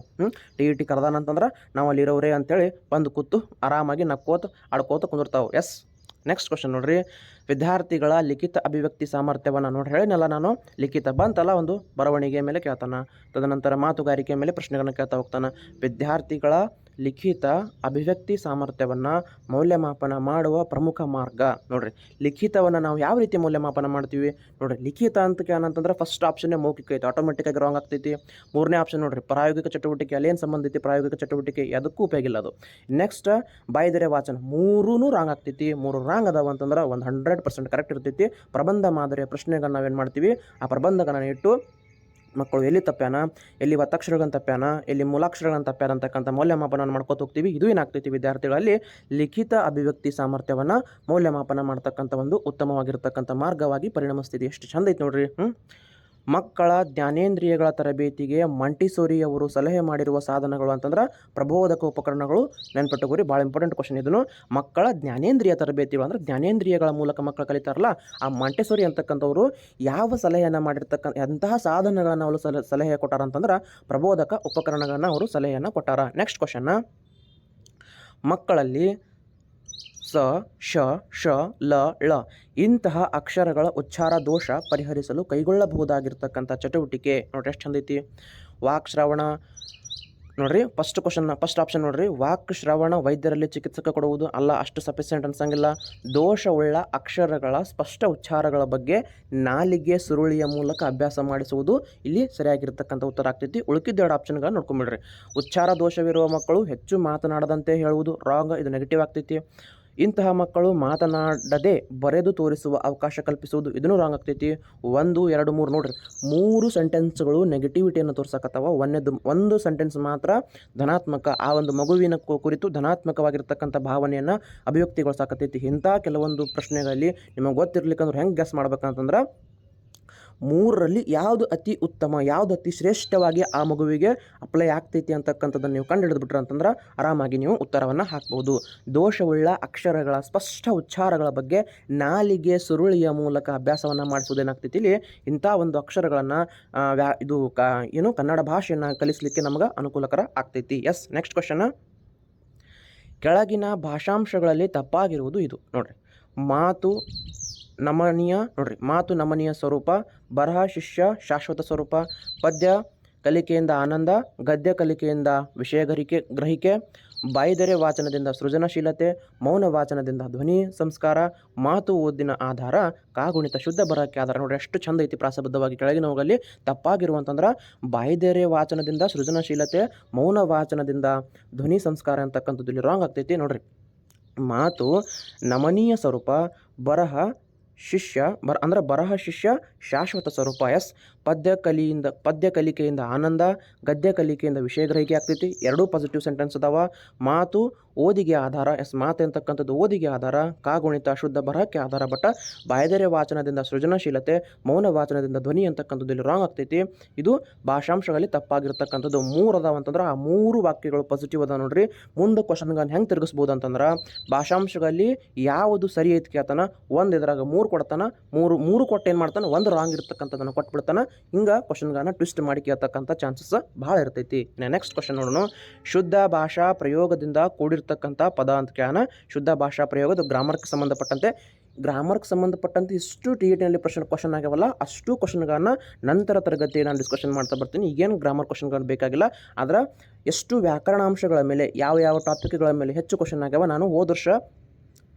ಟಿ ಇ ಟಿ ಕರೆದಾನಂತಂದ್ರೆ ನಾವು ಅಲ್ಲಿರೋರೇ ಅಂತೇಳಿ ಬಂದು ಕೂತು ಆರಾಮಾಗಿ ನಕ್ಕೋತ ಆಡ್ಕೋತ ಕುಂದಿರ್ತಾವೆ. ಎಸ್ ನೆಕ್ಸ್ಟ್ ಕ್ವಶನ್ ನೋಡ್ರಿ. ವಿದ್ಯಾರ್ಥಿಗಳ ಲಿಖಿತ ಅಭಿವ್ಯಕ್ತಿ ಸಾಮರ್ಥ್ಯವನ್ನು ನೋಡಿ ಹೇಳಿನಲ್ಲ ನಾನು, ಲಿಖಿತ ಬಂತಲ್ಲ ಒಂದು ಬರವಣಿಗೆ ಮೇಲೆ ಕೇಳ್ತಾನೆ. ತದನಂತರ ಮಾತುಗಾರಿಕೆ ಮೇಲೆ ಪ್ರಶ್ನೆಗಳನ್ನು ಕೇಳ್ತಾ ಹೋಗ್ತಾನೆ. ವಿದ್ಯಾರ್ಥಿಗಳ ಲಿಖಿತ ಅಭಿವ್ಯಕ್ತಿ ಸಾಮರ್ಥ್ಯವನ್ನು ಮೌಲ್ಯಮಾಪನ ಮಾಡುವ ಪ್ರಮುಖ ಮಾರ್ಗ. ನೋಡ್ರಿ, ಲಿಖಿತವನ್ನು ನಾವು ಯಾವ ರೀತಿ ಮೌಲ್ಯಮಾಪನ ಮಾಡ್ತೀವಿ? ನೋಡ್ರಿ, ಲಿಖಿತ ಅಂತ ಏನಂತಂದ್ರೆ ಫಸ್ಟ್ ಆಪ್ಷನ್ನೇ ಮೌಖಿಕ ಐತೆ ಆಟೋಮೆಟಿಕ್ಕಾಗಿ ರಾಂಗ್ ಆಗ್ತೈತಿ. ಮೂರನೇ ಆಪ್ಷನ್ ನೋಡ್ರಿ, ಪ್ರಾಯೋಗಿಕ ಚಟುವಟಿಕೆ ಅಲ್ಲೇನು ಸಂಬಂಧ ಐತಿ ಪ್ರಾಯೋಗಿಕ ಚಟುವಟಿಕೆ? ಅದಕ್ಕೂ ಉಪಯೋಗಿಲ್ಲ ಅದು. ನೆಕ್ಸ್ಟ್ ಬಾಯ್ದರೆ ವಾಚನ ಮೂರೂ ರಾಂಗ್ ಆಗ್ತೈತಿ. ಮೂರು ರಾಂಗ್ ಅದಾವ ಅಂತಂದ್ರೆ ಒಂದು ಹಂಡ್ರೆಡ್ ಪರ್ಸೆಂಟ್ ಕರೆಕ್ಟ್ ಇರ್ತೈತಿ. ಪ್ರಬಂಧ ಮಾದರಿಯ ಪ್ರಶ್ನೆಗಳನ್ನ ನಾವೇನು ಮಾಡ್ತೀವಿ? ಆ ಪ್ರಬಂಧಗಳನ್ನ ಇಟ್ಟು ಮಕ್ಕಳು ಎಲ್ಲಿ ತಪ್ಪ್ಯಾನ? ಎಲ್ಲಿ ಒತ್ತಕ್ಷರಗಳನ್ನು ತಪ್ಪ್ಯಾನ? ಎಲ್ಲಿ ಮೂಲಾಕ್ಷರಗಳನ್ನು ತಪ್ಪ್ಯಾನ ಅಂತಕ್ಕಂಥ ಮೌಲ್ಯಮಾಪನ ಮಾಡ್ಕೋತ ಹೋಗ್ತೀವಿ. ಇದು ಏನಾಗ್ತೈತಿ ವಿದ್ಯಾರ್ಥಿಗಳಲ್ಲಿ ಲಿಖಿತ ಅಭಿವ್ಯಕ್ತಿ ಸಾಮರ್ಥ್ಯವನ್ನು ಮೌಲ್ಯಮಾಪನ ಮಾಡ್ತಕ್ಕಂಥ ಒಂದು ಉತ್ತಮವಾಗಿರ್ತಕ್ಕಂಥ ಮಾರ್ಗವಾಗಿ ಪರಿಣಮಿಸ್ತಿದೆ. ಎಷ್ಟು ಚಂದ ಐತೆ ನೋಡ್ರಿ ಹ್ಞೂ ಮಕ್ಕಳ ಜ್ಞಾನೇಂದ್ರಿಯಗಳ ತರಬೇತಿಗೆ ಮಂಟಿಸೋರಿ ಅವರು ಸಲಹೆ ಮಾಡಿರುವ ಸಾಧನಗಳು ಅಂತಂದ್ರೆ ಪ್ರಬೋಧಕ ಉಪಕರಣಗಳು ನೆನ್ಪಿಟ್ಟುಕೋರಿ ಭಾಳ ಇಂಪಾರ್ಟೆಂಟ್ ಕ್ವಶನ್ ಇದನ್ನು ಮಕ್ಕಳ ಜ್ಞಾನೇಂದ್ರಿಯ ತರಬೇತಿಗಳು ಅಂದ್ರೆ ಜ್ಞಾನೇಂದ್ರಿಯಗಳ ಮೂಲಕ ಮಕ್ಕಳು ಕಲಿತಾರಲ್ಲ, ಆ ಮಂಟೆಸೋರಿ ಅಂತಕ್ಕಂಥವ್ರು ಯಾವ ಸಲಹೆಯನ್ನು ಮಾಡಿರ್ತಕ್ಕಂಥ ಎಂತಹ ಸಾಧನಗಳನ್ನು ಅವರು ಸಲ, ಸಲಹೆ ಕೊಟ್ಟಾರ ಅಂತಂದ್ರೆ ಪ್ರಬೋಧಕ ಉಪಕರಣಗಳನ್ನು ಅವರು ಸಲಹೆಯನ್ನು ಕೊಟ್ಟಾರ. ನೆಕ್ಸ್ಟ್ ಕ್ವಶನ್ನ ಮಕ್ಕಳಲ್ಲಿ ಸ, ಶ ಶ, ಲ, ಳ ಇಂತಹ ಅಕ್ಷರಗಳ ಉಚ್ಚಾರ ದೋಷ ಪರಿಹರಿಸಲು ಕೈಗೊಳ್ಳಬಹುದಾಗಿರ್ತಕ್ಕಂಥ ಚಟುವಟಿಕೆ. ನೋಡ್ರಿ ಎಷ್ಟು ಚಂದೈತಿ. ವಾಕ್ ಶ್ರವಣ. ನೋಡ್ರಿ ಫಸ್ಟ್ ಕ್ವಶನ್ ಫಸ್ಟ್ ಆಪ್ಷನ್ ನೋಡ್ರಿ. ವಾಕ್ ಶ್ರವಣ ವೈದ್ಯರಲ್ಲಿ ಚಿಕಿತ್ಸಕ ಕೊಡುವುದು ಅಲ್ಲ, ಅಷ್ಟು ಸಫಿಸಿಯೆಂಟ್ ಅನ್ಸಂಗಿಲ್ಲ. ದೋಷವುಳ್ಳ ಅಕ್ಷರಗಳ ಸ್ಪಷ್ಟ ಉಚ್ಚಾರಗಳ ಬಗ್ಗೆ ನಾಲಿಗೆ ಸುರುಳಿಯ ಮೂಲಕ ಅಭ್ಯಾಸ ಮಾಡಿಸುವುದು ಇಲ್ಲಿ ಸರಿಯಾಗಿರ್ತಕ್ಕಂಥ ಉತ್ತರ ಆಗ್ತೈತಿ. ಉಳುಕಿದ ಎರಡು ಆಪ್ಷನ್ಗಳನ್ನ ನೋಡ್ಕೊಂಬಿಡ್ರಿ. ಉಚ್ಚಾರ ದೋಷವಿರುವ ಮಕ್ಕಳು ಹೆಚ್ಚು ಮಾತನಾಡದಂತೆ ಹೇಳುವುದು ರಾಂಗ್ ಇದು ನೆಗೆಟಿವ್ ಆಗ್ತೈತಿ. ಇಂತಹ ಮಕ್ಕಳು ಮಾತನಾಡದೆ ಬರೆದು ತೋರಿಸುವ ಅವಕಾಶ ಕಲ್ಪಿಸುವುದು ಇದನ್ನು ರಾಂಗ್ ಆಗ್ತೈತಿ. ಒಂದು, ಎರಡು, ಮೂರು ನೋಡ್ರಿ. ಮೂರು ಸೆಂಟೆನ್ಸ್ಗಳು ನೆಗೆಟಿವಿಟಿಯನ್ನು ತೋರ್ಸಕತ್ತವ. ಒಂದೇದು, ಒಂದು ಸೆಂಟೆನ್ಸ್ ಮಾತ್ರ ಧನಾತ್ಮಕ, ಆ ಒಂದು ಮಗುವಿನ ಕುರಿತು ಧನಾತ್ಮಕವಾಗಿರ್ತಕ್ಕಂಥ ಭಾವನೆಯನ್ನು ಅಭಿವ್ಯಕ್ತಿಗೊಳಿಸಾಕತ್ತೈತಿ. ಇಂಥ ಕೆಲವೊಂದು ಪ್ರಶ್ನೆಗಳಲ್ಲಿ ನಿಮಗೆ ಗೊತ್ತಿರ್ಲಿಕ್ಕಂದ್ರೆ ಹೆಂಗೆ ಗೆಸ್ ಮಾಡ್ಬೇಕಂತಂದ್ರೆ ಮೂರರಲ್ಲಿ ಯಾವುದು ಅತಿ ಉತ್ತಮ, ಯಾವುದು ಅತಿ ಶ್ರೇಷ್ಠವಾಗಿ ಆ ಮಗುವಿಗೆ ಅಪ್ಲೈ ಆಗ್ತೈತಿ ಅಂತಕ್ಕಂಥದ್ದನ್ನು ನೀವು ಕಂಡು ಹಿಡಿದುಬಿಟ್ರೆ ಅಂತಂದ್ರೆ ಆರಾಮಾಗಿ ನೀವು ಉತ್ತರವನ್ನು ಹಾಕ್ಬೋದು. ದೋಷವುಳ್ಳ ಅಕ್ಷರಗಳ ಸ್ಪಷ್ಟ ಉಚ್ಚಾರಗಳ ಬಗ್ಗೆ ನಾಲಿಗೆ ಸುರುಳಿಯ ಮೂಲಕ ಅಭ್ಯಾಸವನ್ನು ಮಾಡಿಸೋದೇನಾಗ್ತೈತಿ ಇಲ್ಲಿ ಇಂಥ ಒಂದು ಅಕ್ಷರಗಳನ್ನು ವ್ಯಾ, ಇದು ಕ, ಏನು ಕನ್ನಡ ಭಾಷೆಯನ್ನು ಕಲಿಸಲಿಕ್ಕೆ ನಮಗೆ ಅನುಕೂಲಕರ ಆಗ್ತೈತಿ. ಎಸ್ ನೆಕ್ಸ್ಟ್ ಕ್ವಶನ್ ಕೆಳಗಿನ ಭಾಷಾಂಶಗಳಲ್ಲಿ ತಪ್ಪಾಗಿರುವುದು ಇದು. ನೋಡ್ರಿ, ಮಾತು ನಮನೀಯ, ನೋಡ್ರಿ, ಮಾತು ನಮನೀಯ ಸ್ವರೂಪ, ಬರಹ, ಶಿಷ್ಯ, ಶಾಶ್ವತ ಸ್ವರೂಪ, ಪದ್ಯ ಕಲಿಕೆಯಿಂದ ಆನಂದ, ಗದ್ಯ ಕಲಿಕೆಯಿಂದ ವಿಷಯ ಗ್ರಹಿಕೆ ಗ್ರಹಿಕೆ, ಬಾಯಿದರೆ ವಾಚನದಿಂದ ಸೃಜನಶೀಲತೆ, ಮೌನ ವಾಚನದಿಂದ ಧ್ವನಿ ಸಂಸ್ಕಾರ, ಮಾತು ಓದಿನ ಆಧಾರ, ಕಾಗುಣಿತ ಶುದ್ಧ ಬರಹಕ್ಕೆ ಆಧಾರ. ನೋಡ್ರಿ, ಎಷ್ಟು ಚಂದ ಐತಿ ಪ್ರಾಸಬದ್ಧವಾಗಿ ಕೆಳಗಿನವುಗಳಲ್ಲಿ ತಪ್ಪಾಗಿರುವಂತಂದ್ರೆ ಬಾಯಿದೆರೆ ವಾಚನದಿಂದ ಸೃಜನಶೀಲತೆ, ಮೌನ ವಾಚನದಿಂದ ಧ್ವನಿ ಸಂಸ್ಕಾರ ಅಂತಕ್ಕಂಥದ್ದು ಇಲ್ಲಿ ರಾಂಗ್ ಆಗ್ತೈತಿ. ನೋಡ್ರಿ, ಮಾತು ನಮನೀಯ ಸ್ವರೂಪ, ಬರಹ ಶಿಷ್ಯ ಬರ ಅಂದ್ರೆ ಬರಹ ಶಿಷ್ಯ ಶಾಶ್ವತ ಸ್ವರೂಪ ಎಸ್. ಪದ್ಯ ಕಲಿಯಿಂದ ಪದ್ಯ ಕಲಿಕೆಯಿಂದ ಆನಂದ ಗದ್ಯ ಕಲಿಕೆಯಿಂದ ವಿಷಯ ಗ್ರಹಿಕೆ ಆಗ್ತೈತಿ. ಎರಡೂ ಪಾಸಿಟಿವ್ ಸೆಂಟೆನ್ಸ್ ಅದಾವ. ಮಾತು ಓದಿಗೆ ಆಧಾರ ಎಸ್. ಮಾತು ಅಂತಕ್ಕಂಥದ್ದು ಓದಿಗೆ ಆಧಾರ, ಕಾಗುಣಿತ, ಶುದ್ಧ ಬರಹಕ್ಕೆ ಆಧಾರ ಬಟ್ ಬಾಯ್ದೆರೆ ವಾಚನದಿಂದ ಸೃಜನಶೀಲತೆ, ಮೌನ ವಾಚನದಿಂದ ಧ್ವನಿ ಅಂತಕ್ಕಂಥದ್ದು ಇಲ್ಲಿ ರಾಂಗ್ ಆಗ್ತೈತಿ. ಇದು ಭಾಷಾಂಶಗಳಲ್ಲಿ ತಪ್ಪಾಗಿರ್ತಕ್ಕಂಥದ್ದು. ಮೂರು ಅದಾವ ಅಂತಂದ್ರೆ ಆ ಮೂರು ವಾಕ್ಯಗಳು ಪಾಸಿಟಿವ್ ಅದಾವ ನೋಡ್ರಿ. ಮುಂದೆ ಕ್ವಶನ್ಗಳನ್ನು ಹೆಂಗೆ ತಿರುಗಿಸ್ಬೋದು ಅಂತಂದ್ರೆ, ಭಾಷಾಂಶಗಳಲ್ಲಿ ಯಾವುದು ಸರಿ ಐತಿ ಕೇಳ್ತಾನ, ಒಂದು ಇದ್ರಾಗ ಮೂರು ಕೊಡ್ತಾನ, ಮೂರು ಮೂರು ಕೊಟ್ಟು ಏನು ಮಾಡ್ತಾನೆ? ಒಂದು ರಾಂಗ್ ಇರ್ತಕ್ಕಂಥದ್ದನ್ನು ಕೊಟ್ಬಿಡ್ತಾನ. ಹಿಂಗೆ ಕ್ವಶನ್ಗಳನ್ನ ಟ್ವಿಸ್ಟ್ ಮಾಡಿ ಕೇಳ್ತಕ್ಕಂಥ ಚಾನ್ಸಸ್ ಭಾಳ ಇರ್ತೈತಿ. ನೆಕ್ಸ್ಟ್ ಕ್ವಶನ್ ನೋಡೋಣ. ಶುದ್ಧ ಭಾಷಾ ಪ್ರಯೋಗದಿಂದ ಕೂಡಿರ್ತಕ್ಕಂಥ ಪದ ಅಂತ ಕೇಳೋಣ. ಶುದ್ಧ ಭಾಷಾ ಪ್ರಯೋಗದ ಗ್ರಾಮರ್ಗೆ ಸಂಬಂಧಪಟ್ಟಂತೆ. ಗ್ರಾಮರ್ಗೆ ಸಂಬಂಧಪಟ್ಟಂತೆ ಇಷ್ಟು ಟಿ ಇ ಟಿನಲ್ಲಿ ಪ್ರಶ್ನೆ ಕ್ವಶನ್ ಆಗ್ಯಾವಲ್ಲ, ಅಷ್ಟು ಕ್ವಶನ್ಗಳನ್ನ ನಂತರ ತರಗತಿ ನಾನು ಡಿಸ್ಕಷನ್ ಮಾಡ್ತಾ ಬರ್ತೀನಿ. ಈಗೇನು ಗ್ರಾಮರ್ ಕ್ವಶನ್ಗಳು ಬೇಕಾಗಿಲ್ಲ. ಆದರೆ, ಎಷ್ಟು ವ್ಯಾಕರಣಾಂಶಗಳ ಮೇಲೆ, ಯಾವ ಯಾವ ಟಾಪಿಕ್ಗಳ ಮೇಲೆ ಹೆಚ್ಚು ಕ್ವಶನ್ ಆಗ್ಯಾವ, ನಾನು ಹೋದ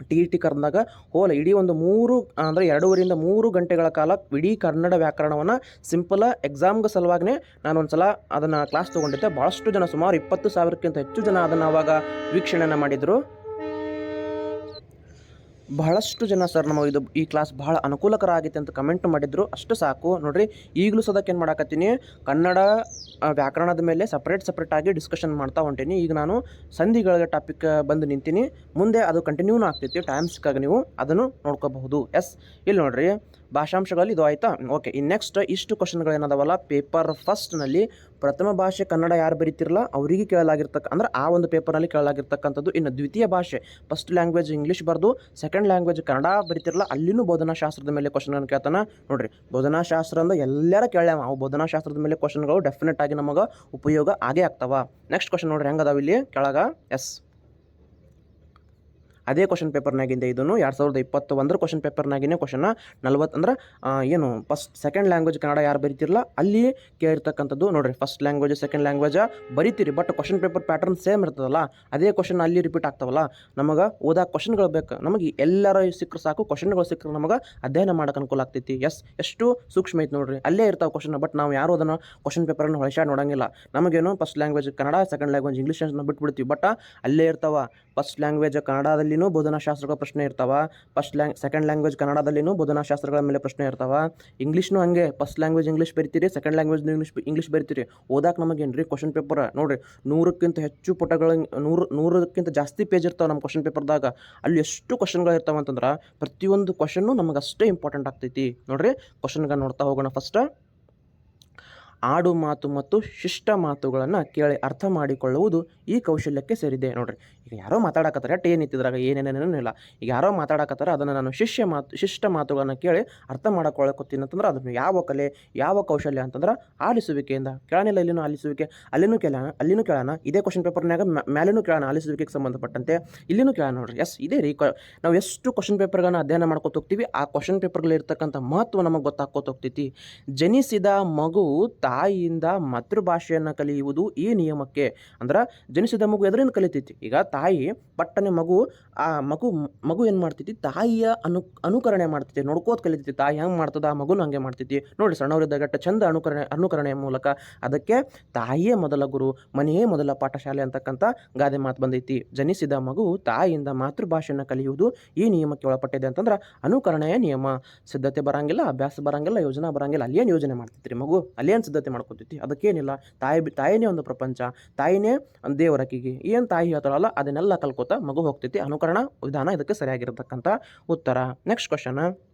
ಟಿ ಇ ಟಿ ಕರ್ನಾಗ ಹೋಲ, ಇಡೀ ಒಂದು ಮೂರು, ಅಂದರೆ ಎರಡೂವರೆಯಿಂದ ಮೂರು ಗಂಟೆಗಳ ಕಾಲ ಇಡೀ ಕನ್ನಡ ವ್ಯಾಕರಣವನ್ನು ಸಿಂಪಲ್ ಎಕ್ಸಾಮ್ಗೆ ಸಲುವಾಗಿನೇ ನಾನು ಒಂದು ಸಲ ಅದನ್ನು ಕ್ಲಾಸ್ ತೊಗೊಂಡಿದ್ದೆ. ಭಾಳಷ್ಟು ಜನ, ಸುಮಾರು ಇಪ್ಪತ್ತು ಸಾವಿರಕ್ಕಿಂತ ಹೆಚ್ಚು ಜನ ಅದನ್ನು ಆವಾಗ ವೀಕ್ಷಣೆಯನ್ನು ಮಾಡಿದರು. ಬಹಳಷ್ಟು ಜನ ಸರ್ ನಮ್ಮ ಇದು ಈ ಕ್ಲಾಸ್ ಭಾಳ ಅನುಕೂಲಕರ ಆಗೈತೆ ಅಂತ ಕಮೆಂಟ್ ಮಾಡಿದ್ರು. ಅಷ್ಟು ಸಾಕು. ನೋಡಿರಿ, ಈಗಲೂ ಸದಕ್ಕೆ ಏನು ಮಾಡಾಕತ್ತೀನಿ? ಕನ್ನಡ ವ್ಯಾಕರಣದ ಮೇಲೆ ಸಪ್ರೇಟ್ ಸಪ್ರೇಟ್ ಆಗಿ ಡಿಸ್ಕಷನ್ ಮಾಡ್ತಾ ಹೊಂಟೀನಿ. ಈಗ ನಾನು ಸಂಧಿಗಳ ಟಾಪಿಕ್ ಬಂದು ನಿಂತೀನಿ. ಮುಂದೆ ಅದು ಕಂಟಿನ್ಯೂನೂ ಆಗ್ತೈತಿ. ಟೈಮ್ ಸಿಕ್ಕಾಗ ನೀವು ಅದನ್ನು ನೋಡ್ಕೋಬಹುದು. ಎಸ್ ಇಲ್ಲಿ ನೋಡ್ರಿ. ಭಾಷಾಂಶಗಳಲ್ಲಿ ಇದು ಆಯ್ತಾ? ಓಕೆ ಇನ್ನು ನೆಕ್ಸ್ಟ್ ಇಷ್ಟು ಏನದಾವಲ್ಲ ಪೇಪರ್ ಫಸ್ಟ್ನಲ್ಲಿ ಪ್ರಥಮ ಭಾಷೆ ಕನ್ನಡ ಯಾರು ಬರೀತಿರಲ್ಲ ಅವರಿಗೆ ಕೇಳಲಾಗಿರ್ತಕ್ಕ, ಅಂದ್ರೆ ಆ ಒಂದು ಪೇಪರ್ನಲ್ಲಿ ಕೇಳಲಾಗಿರ್ತಕ್ಕಂಥದ್ದು ಇನ್ನು ದ್ವಿತೀಯ ಭಾಷೆ. ಫಸ್ಟ್ ಲ್ಯಾಂಗ್ವೇಜ್ ಇಂಗ್ಲೀಷ್ ಬರೆದು ಸೆಕೆಂಡ್ ಲ್ಯಾಂಗ್ವೇಜ್ ಕನ್ನಡ ಬರೀತಿರಲ್ಲ ಅಲ್ಲಿನೂ ಬೋಧನಾಶಾಸ್ತ್ರದ ಮೇಲೆ ಕ್ವಶನ್ಗಳನ್ನು ಕೇಳ್ತಾನೆ. ಬೋಧನಾ ಬೋಧನಾಶಾಸ್ತ್ರ ಅಂದ್ರೆ ಎಲ್ಲರ ಕೇಳ್ಯಾವ ಅವು ಬೋಧನಾಶಾಸ್ತ್ರದ ಮೇಲೆ ಕ್ವಶನ್ಗಳು ಡೆಫಿನೆಟ್ ಆಗಿ ನಮಗೆ ಉಪಯೋಗ ಆಗೇ ಆಗ್ತಾವ. ನೆಕ್ಸ್ಟ್ ಕ್ವಶನ್ ನೋಡ್ರಿ, ಹೆಂಗದಾವ ಇಲ್ಲಿ? ಕೆಳಗ ಎಸ್ ಅದೇ ಕ್ವಶನ್ ಪೇಪರ್ನಾಗಿಂದ ಇದನ್ನು ಎರಡು ಸಾವಿರದ ಇಪ್ಪತ್ತು ಒಂದರ ಕ್ವಶನ್ ಪೇಪರ್ನಾಗಿನೇ ಕ್ವಶನ್ನ ನಲ್ವತ್ತು ಅಂದ್ರೆ ಏನು ಫಸ್ಟ್ ಸೆಕೆಂಡ್ ಲ್ಯಾಂಗ್ವೇಜ್ ಕನ್ನಡ ಯಾರು ಬರೀತಿರಲ್ಲ ಅಲ್ಲಿ ಕೇಳಿರ್ತಕ್ಕಂಥದ್ದು ನೋಡ್ರಿ first language second language ಬರೀತೀರಿ but question paper pattern same ಇರ್ತದಲ್ಲ, ಅದೇ ಕ್ವಶನ್ ಅಲ್ಲಿ ರಿಪೀಟ್ ಆಗ್ತಾವಲ್ಲ, ನಮಗೆ ಓದಾ ಕ್ವಶನ್ಗಳು ಬೇಕು, ನಮಗೆ ಎಲ್ಲರ ಸಿಕ್ಕರೆ ಸಾಕು ಕ್ವಶನ್ಗಳು ಸಿಕ್ಕರೆ ನಮಗೆ ಅಧ್ಯಯನ ಮಾಡೋಕೆ ಅನುಕೂಲ ಆಗ್ತೈತಿ ಎಸ್ ಎಷ್ಟು ಸೂಕ್ಷ್ಮ ಐತಿ ನೋಡ್ರಿ, ಅಲ್ಲೇ ಇರ್ತಾವೆ ಕ್ವಶನ್ ಬಟ್ ನಾವು ಯಾರು ಅದನ್ನು ಕ್ವಶನ್ ಪೇಪರನ್ನು ಹೊಳಶಾಡಿ ನೋಡಂಗಿಲ್ಲ, ನಮಗೇನು first language Kannada second language English ಬಿಟ್ಬಿಡ್ತೀವಿ but ಅಲ್ಲೇ ಇರ್ತಾವ ಫಸ್ಟ್ ಲ್ಯಾಂಗ್ವೇಜ್ ಕನ್ನಡದಲ್ಲಿನೂ ಕನ್ನಡದಲ್ಲಿನೂ ಬೋಧನಾಶಾಸ್ತ್ರಗಳ ಪ್ರಶ್ನೆ ಇರ್ತಾವ. ಫಸ್ಟ್ ಲ್ಯಾಂಗ್ ಸೆಕೆಂಡ್ ಲ್ಯಾಂಗ್ವೇಜ್ ಕನ್ನಡದಲ್ಲಿನೂ ಬೋಧನಾಶಾಸ್ತ್ರಗಳ ಮೇಲೆ ಪ್ರಶ್ನೆ ಇರ್ತಾವ. ಇಂಗ್ಲೀಷ್ನೂ ಹಂಗೆ ಫಸ್ಟ್ ಲ್ಯಾಂಗ್ವೇಜ್ ಇಂಗ್ಲೀಷ್ ಬರಿತೀರಿ ಸೆಕೆಂಡ್ ಲ್ಯಾಂಗ್ವೇಜ್ ಇಂಗ್ಲೀಷ್ ಇಂಗ್ಲೀಷ್ ಬರಿತೀರಿ. ಓದಾಕ ನಮಗೇನು ರೀ ಕ್ವಶನ್ ಪೇಪರ್ ನೋಡಿರಿ, ನೂರಕ್ಕಿಂತ ಹೆಚ್ಚು ಪುಟಗಳ, ನೂರು, ನೂರಕ್ಕಿಂತ ಜಾಸ್ತಿ ಪೇಜ್ ಇರ್ತಾವೆ ನಮ್ಮ ಕ್ವಶನ್ ಪೇಪರ್ದಾಗ ಅಲ್ಲಿ ಎಷ್ಟು ಕ್ವಶನ್ಗಳು ಇರ್ತಾವೆ ಅಂತಂದ್ರೆ, ಪ್ರತಿಯೊಂದು ಕ್ವಶನ್ನು ನಮಗೆ ಅಷ್ಟೇ ಇಂಪಾರ್ಟೆಂಟ್ ಆಗ್ತೈತಿ. ನೋಡ್ರಿ ಕ್ವಶನ್ಗೆ ನೋಡ್ತಾ ಹೋಗೋಣ ಫಸ್ಟ್ ಆಡು ಮಾತು ಮತ್ತು ಶಿಷ್ಟ ಮಾತುಗಳನ್ನು ಕೇಳಿ ಅರ್ಥ ಮಾಡಿಕೊಳ್ಳುವುದು ಈ ಕೌಶಲ್ಯಕ್ಕೆ ಸೇರಿದೆ ನೋಡ್ರಿ. ಈಗ ಯಾರೋ ಮಾತಾಡಕತ್ತಾರೆ, ಅಟ್ ಏನು ಇತ್ತಿದ್ರಾಗ ಏನೇನೇನೇನೂ ಇಲ್ಲ. ಈಗ ಯಾರೋ ಮಾತಾಡಕತ್ತಾರೆ, ಅದನ್ನು ನಾನು ಶಿಷ್ಯ ಮಾತು, ಶಿಷ್ಟ ಮಾತುಗಳನ್ನು ಕೇಳಿ ಅರ್ಥ ಮಾಡಿಕೊಳ್ಳಕೊತ್ತೀನಿ ಅಂತಂದ್ರೆ ಅದನ್ನು ಯಾವ ಕಲೆ, ಯಾವ ಕೌಶಲ್ಯ ಅಂತಂದ್ರೆ ಆಲಿಸುವಿಕೆಯಿಂದ. ಕೇಳೋಣಿಲ್ಲ ಇಲ್ಲಿನೂ ಆಲಿಸುವಿಕೆ, ಅಲ್ಲಿನೂ ಕೇಳೋಣ ಅಲ್ಲಿನೂ ಕೇಳೋಣ ಇದೇ ಕ್ವಶನ್ ಪೇಪರ್ನಾಗ ಮ್ಯಾಲೇನೂ ಕೇಳೋಣ ಆಲಿಸುವಿಕೆಗೆ ಸಂಬಂಧಪಟ್ಟಂತೆ ಇಲ್ಲಿನೂ ಕೇಳೋಣ ನೋಡ್ರಿ. ಎಸ್, ಇದೇ ರೀ. ನಾವು ಎಷ್ಟು ಕ್ವಶನ್ ಪೇಪರ್ಗಳನ್ನ ಅಧ್ಯಯನ ಮಾಡ್ಕೊತ ಹೋಗ್ತೀವಿ, ಆ ಕ್ವಶನ್ ಪೇಪರ್ಗಳಿರ್ತಕ್ಕಂಥ ಮಹತ್ವ ನಮಗೆ ಗೊತ್ತಾಗ್ಕೋತ ಹೋಗ್ತೈತಿ. ಜನಿಸಿದ ಮಗು ತಾಯಿಯಿಂದ ಮಾತೃಭಾಷೆಯನ್ನು ಕಲಿಯುವುದು ಈ ನಿಯಮಕ್ಕೆ ಅಂದ್ರೆ ಜನಿಸಿದ ಮಗು ಎದರಿಂದ ಕಲಿತೈತಿ. ಈಗ ತಾಯಿ ಪಟ್ಟನೆ ಮಗು, ಆ ಮಗು ಮಗು ಏನು ಮಾಡ್ತೈತಿ? ತಾಯಿಯ ಅನು, ಅನುಕರಣೆ ಮಾಡ್ತೈತಿ. ನೋಡ್ಕೋತ ಕಲಿತೈತಿ. ತಾಯಿ ಹೆಂಗೆ ಮಾಡ್ತದ? ಆ ಮಗುನ ಹಂಗೆ ಮಾಡ್ತೈತಿ. ನೋಡಿ ಸಣ್ಣವರಿದ್ದಾಗ ಅಟ್ಟ ಚಂದ ಅನುಕರಣೆ, ಅನುಕರಣೆಯ ಮೂಲಕ ಅದಕ್ಕೆ ತಾಯಿಯೇ ಮೊದಲ ಗುರು, ಮನೆಯೇ ಮೊದಲ ಪಾಠಶಾಲೆ ಅಂತಕ್ಕಂಥ ಗಾದೆ ಮಾತು ಬಂದೈತಿ. ಜನಿಸಿದ ಮಗು ತಾಯಿಯಿಂದ ಮಾತೃಭಾಷೆಯನ್ನು ಕಲಿಯುವುದು ಈ ನಿಯಮಕ್ಕೆ ಒಳಪಟ್ಟಿದೆ ಅಂತಂದ್ರೆ ಅನುಕರಣೆಯ ನಿಯಮ. ಸಿದ್ಧತೆ ಬರಂಗಿಲ್ಲ, ಅಭ್ಯಾಸ ಬರಂಗಿಲ್ಲ, ಯೋಜನಾ ಬರಂಗಿಲ್ಲ. ಅಲ್ಲೇನು ಯೋಜನೆ ಮಾಡ್ತೈತಿ ಮಗು? ಅಲ್ಲೇನು ಸಿದ್ಧತೆ ಮಾಡ್ಕೊತೈತಿ. ಅದಕ್ಕೇನಿಲ್ಲ, ತಾಯಿ ಬಿ- ತಾಯಿನೇ ಒಂದು ಪ್ರಪಂಚ, ತಾಯಿನೇ ದೇವರಕಿಗೆ ಏನು ತಾಯಿ ಹೇಳ್ತಾಳಲ್ಲ ಅದನ್ನೆಲ್ಲ ಕಲ್ಕೋತಾ ಮಗು ಹೋಗ್ತೈತಿ. ಅನುಕರಣ ವಿಧಾನ ಇದಕ್ಕೆ ಸರಿಯಾಗಿರತಕ್ಕಂಥ ಉತ್ತರ. ನೆಕ್ಸ್ಟ್ ಕ್ವಶನ್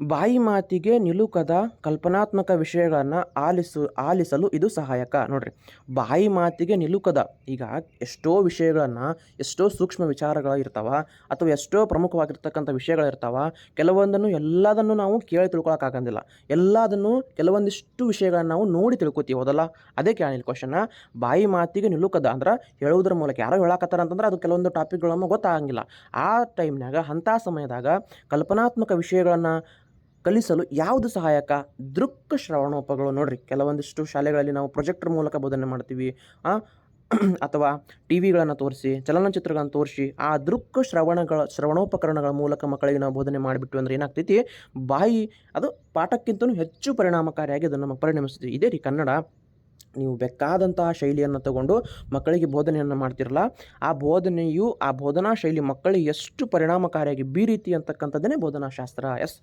ಬಾಯಿ ಮಾತಿಗೆ ನಿಲುಕದ ಕಲ್ಪನಾತ್ಮಕ ವಿಷಯಗಳನ್ನು ಆಲಿಸು, ಆಲಿಸಲು ಇದು ಸಹಾಯಕ. ನೋಡ್ರಿ, ಬಾಯಿ ಮಾತಿಗೆ ನಿಲುಕದ, ಈಗ ಎಷ್ಟೋ ವಿಷಯಗಳನ್ನು, ಎಷ್ಟೋ ಸೂಕ್ಷ್ಮ ವಿಚಾರಗಳು ಇರ್ತಾವ, ಅಥವಾ ಎಷ್ಟೋ ಪ್ರಮುಖವಾಗಿರ್ತಕ್ಕಂಥ ವಿಷಯಗಳಿರ್ತಾವ ಕೆಲವೊಂದನ್ನು ಎಲ್ಲದನ್ನು ನಾವು ಕೇಳಿ ತಿಳ್ಕೊಳಕ್ಕಾಗಂಗಿಲ್ಲ ಎಲ್ಲದನ್ನು ಕೆಲವೊಂದಿಷ್ಟು ವಿಷಯಗಳನ್ನು ನಾವು ನೋಡಿ ತಿಳ್ಕೊತೀವಿ ಹೌದಲ್ಲ ಅದೇ ಕೇಳಿ ಕ್ವಶನ್ನ ಬಾಯಿ ಮಾತಿಗೆ ನಿಲುಕದ ಅಂದ್ರೆ ಹೇಳುವುದ್ರ ಮೂಲಕ. ಯಾರೋ ಹೇಳಕತ್ತಾರ ಅಂತಂದ್ರೆ ಅದು ಕೆಲವೊಂದು ಟಾಪಿಕ್ಗಳು ಗೊತ್ತಾಗಂಗಿಲ್ಲ. ಆ ಟೈಮ್ನಾಗ ಅಂಥ ಸಮಯದಾಗ ಕಲ್ಪನಾತ್ಮಕ ವಿಷಯಗಳನ್ನು ಕಲಿಸಲು ಯಾವುದು ಸಹಾಯಕ? ದೃಕ್ ಶ್ರವಣೋಪಗಳು ನೋಡಿರಿ. ಕೆಲವೊಂದಿಷ್ಟು ಶಾಲೆಗಳಲ್ಲಿ ನಾವು ಪ್ರೊಜೆಕ್ಟರ್ ಮೂಲಕ ಬೋಧನೆ ಮಾಡ್ತೀವಿ. ಅಥವಾ ಟಿ ವಿಗಳನ್ನು ತೋರಿಸಿ, ಚಲನಚಿತ್ರಗಳನ್ನು ತೋರಿಸಿ, ಆ ದೃಕ್ ಶ್ರವಣಗಳ, ಶ್ರವಣೋಪಕರಣಗಳ ಮೂಲಕ ಮಕ್ಕಳಿಗೆ ನಾವು ಬೋಧನೆ ಮಾಡಿಬಿಟ್ಟು ಅಂದ್ರೆ ಏನಾಗ್ತೈತಿ? ಬಾಯಿ, ಅದು ಪಾಠಕ್ಕಿಂತಲೂ ಹೆಚ್ಚು ಪರಿಣಾಮಕಾರಿಯಾಗಿ ಅದನ್ನು ನಮಗೆ ಪರಿಣಮಿಸ್ತೀವಿ ಇದೇ ರೀ ಕನ್ನಡ. ನೀವು ಬೇಕಾದಂತಹ ಶೈಲಿಯನ್ನು ತಗೊಂಡು ಮಕ್ಕಳಿಗೆ ಬೋಧನೆಯನ್ನು ಮಾಡ್ತಿರಲ್ಲ, ಆ ಬೋಧನೆಯು, ಆ ಬೋಧನಾ ಶೈಲಿ ಮಕ್ಕಳಿಗೆ ಎಷ್ಟು ಪರಿಣಾಮಕಾರಿಯಾಗಿ ಬೀರೀತಿ ಬೋಧನಾ ಶಾಸ್ತ್ರ ಎಸ್.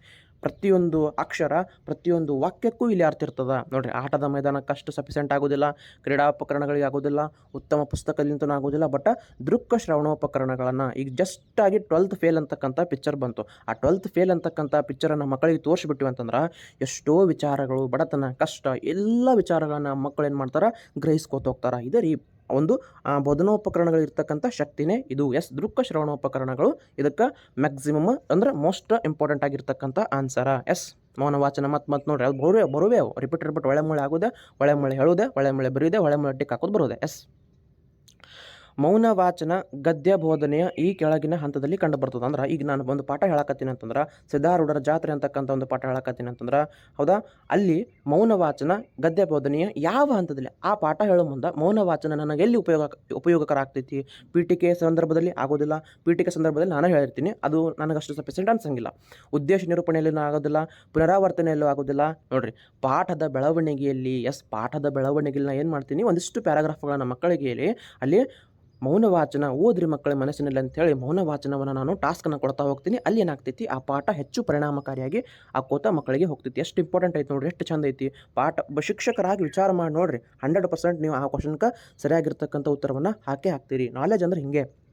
ಪ್ರತಿಯೊಂದು ಅಕ್ಷರ, ಪ್ರತಿಯೊಂದು ವಾಕ್ಯಕ್ಕೂ ಇಲ್ಲಿ ಅರ್ಥ ಇರ್ತದೆ. ನೋಡಿರಿ, ಆಟದ ಮೈದಾನಕ್ಕೆ ಅಷ್ಟು ಸಫಿಸೆಂಟ್ ಆಗೋದಿಲ್ಲ ಕ್ರೀಡಾಪಕರಣಗಳಿಗೆ ಆಗೋದಿಲ್ಲ, ಉತ್ತಮ ಪುಸ್ತಕದಿಂದನೂ ಆಗೋದಿಲ್ಲ ಬಟ್ ದೃಕ್ಕ ಶ್ರವಣೋಪಕರಣಗಳನ್ನು, ಈಗ ಆಗಿ ಟ್ವೆಲ್ತ್ ಫೇಲ್ ಅಂತಕ್ಕಂಥ ಪಿಕ್ಚರ್ ಬಂತು. ಆ ಟ್ವೆಲ್ತ್ ಫೇಲ್ ಅಂತಕ್ಕಂಥ ಪಿಕ್ಚರನ್ನು ಮಕ್ಕಳಿಗೆ ತೋರಿಸ್ಬಿಟ್ಟಿವಿ ಅಂತಂದ್ರೆ, ಎಷ್ಟೋ ವಿಚಾರಗಳು, ಬಡತನ, ಕಷ್ಟ, ಎಲ್ಲ ವಿಚಾರಗಳನ್ನು ಮಕ್ಕಳೇನು ಮಾಡ್ತಾರೆ ಗ್ರಹಿಸ್ಕೋತ ಹೋಗ್ತಾರೆ. ಇದೇ ರೀ ಒಂದು ಆ, ಬೋಧನೋಪಕರಣಗಳು ಇರ್ತಕ್ಕಂಥ ಶಕ್ತಿನೇ ಇದು. ಎಸ್ ದೃಕ್ಕ ಶ್ರವಣೋಪಕರಣಗಳು ಇದಕ್ಕೆ ಮ್ಯಾಕ್ಸಿಮಮ್ ಅಂದ್ರೆ ಮೋಸ್ಟ್ ಇಂಪಾರ್ಟೆಂಟ್ ಆಗಿರ್ತಕ್ಕಂಥ ಆನ್ಸರ ಎಸ್ ಮೌನ ವಾಚನ ಮತ್ತು ಮತ್ತೆ ನೋಡ್ರಿ ಅದು ಬರುವೆ ಬರುವೆ ರಿಪೀಟ್ ರಿಪೀಟ್ ಒಳ್ಳೆ ಮಳೆ ಆಗೋದೆ ಒಳ್ಳೆ ಮಳೆ ಹೇಳೋದೆ ಒಳ್ಳೆ ಮಳೆ ಒಳ್ಳೆ ಮಳೆ ಟಿಕ್ ಹಾಕೋದು ಬರೋದೆ. ಎಸ್. ಮೌನ ವಾಚನ ಗದ್ಯ ಬೋಧನೆಯ ಈ ಕೆಳಗಿನ ಹಂತದಲ್ಲಿ ಕಂಡು ಬರ್ತದೆ ಅಂದ್ರೆ ಈಗ ನಾನು ಒಂದು ಪಾಠ ಹೇಳಕತ್ತೀನಿ ಅಂತಂದ್ರೆ, ಸಿದ್ಧಾರೂಢರ ಜಾತ್ರೆ ಅಂತಕ್ಕಂಥ ಒಂದು ಪಾಠ ಹೇಳಕತ್ತೀನಿ ಅಂತಂದ್ರೆ, ಹೌದಾ? ಅಲ್ಲಿ ಮೌನ ವಾಚನ ಗದ್ಯ ಬೋಧನೆಯ ಯಾವ ಹಂತದಲ್ಲಿ? ಆ ಪಾಠ ಹೇಳೋ ಮುಂದೆ ಮೌನ ವಾಚನ ನನಗೆ ಎಲ್ಲಿ ಉಪಯೋಗ ಉಪಯೋಗಕರ ಆಗ್ತೈತಿ ಪೀಠಿಕೆ ಸಂದರ್ಭದಲ್ಲಿ ಆಗೋದಿಲ್ಲ. ಪೀಠಿಕೆ ಸಂದರ್ಭದಲ್ಲಿ ನಾನು ಹೇಳಿರ್ತೀನಿ. ಅದು ನನಗಷ್ಟು ಸಫಿಸೆಂಟ್ ಅನ್ಸಂಗಿಲ್ಲ ಉದ್ದೇಶ ನಿರೂಪಣೆಯಲ್ಲೂ ಆಗೋದಿಲ್ಲ. ಪುನರಾವರ್ತನೆಯಲ್ಲೂ ಆಗೋದಿಲ್ಲ. ನೋಡ್ರಿ, ಪಾಠದ ಬೆಳವಣಿಗೆಯಲ್ಲಿ, ಎಸ್ ಪಾಠದ ಬೆಳವಣಿಗೆಯಲ್ಲಿ ನಾನು ಏನು ಮಾಡ್ತೀನಿ? ಒಂದಿಷ್ಟು ಪ್ಯಾರಾಗ್ರಾಫ್ಗಳನ್ನ ಮಕ್ಕಳಿಗೆ ಹೇಳಿ. ಅಲ್ಲಿ ಮೌನ ವಾಚನ ಓದ್ರಿ ಮಕ್ಕಳ ಮನಸ್ಸಿನಲ್ಲಿ ಅಂತೇಳಿ ಮೌನ ವಾಚನವನ್ನು ನಾನು ಟಾಸ್ಕನ್ನು ಕೊಡ್ತಾ ಹೋಗ್ತೀನಿ. ಅಲ್ಲಿ ಏನಾಗ್ತೈತಿ? ಆ ಪಾಠ ಹೆಚ್ಚು ಪರಿಣಾಮಕಾರಿಯಾಗಿ ಆಕೋತ ಮಕ್ಕಳಿಗೆ ಹೋಗ್ತೈತಿ. ಎಷ್ಟು ಇಂಪಾರ್ಟೆಂಟ್ ಐತಿ ನೋಡ್ರಿ, ಎಷ್ಟು ಚಂದ ಐತಿ? ಪಾಠ ಶಿಕ್ಷಕರಾಗಿ ವಿಚಾರ ಮಾಡಿ ನೋಡ್ರಿ. ಹಂಡ್ರೆಡ್ ಪರ್ಸೆಂಟ್ ನೀವು ಆ ಕ್ವಶನ್ಗೆ ಸರಿಯಾಗಿರ್ತಕ್ಕಂಥ ಉತ್ತರವನ್ನು ಹಾಕೇ ಹಾಕ್ತೀರಿ. ನಾಲೆಜ್ ಅಂದ್ರೆ ಹಿಂಗೆ.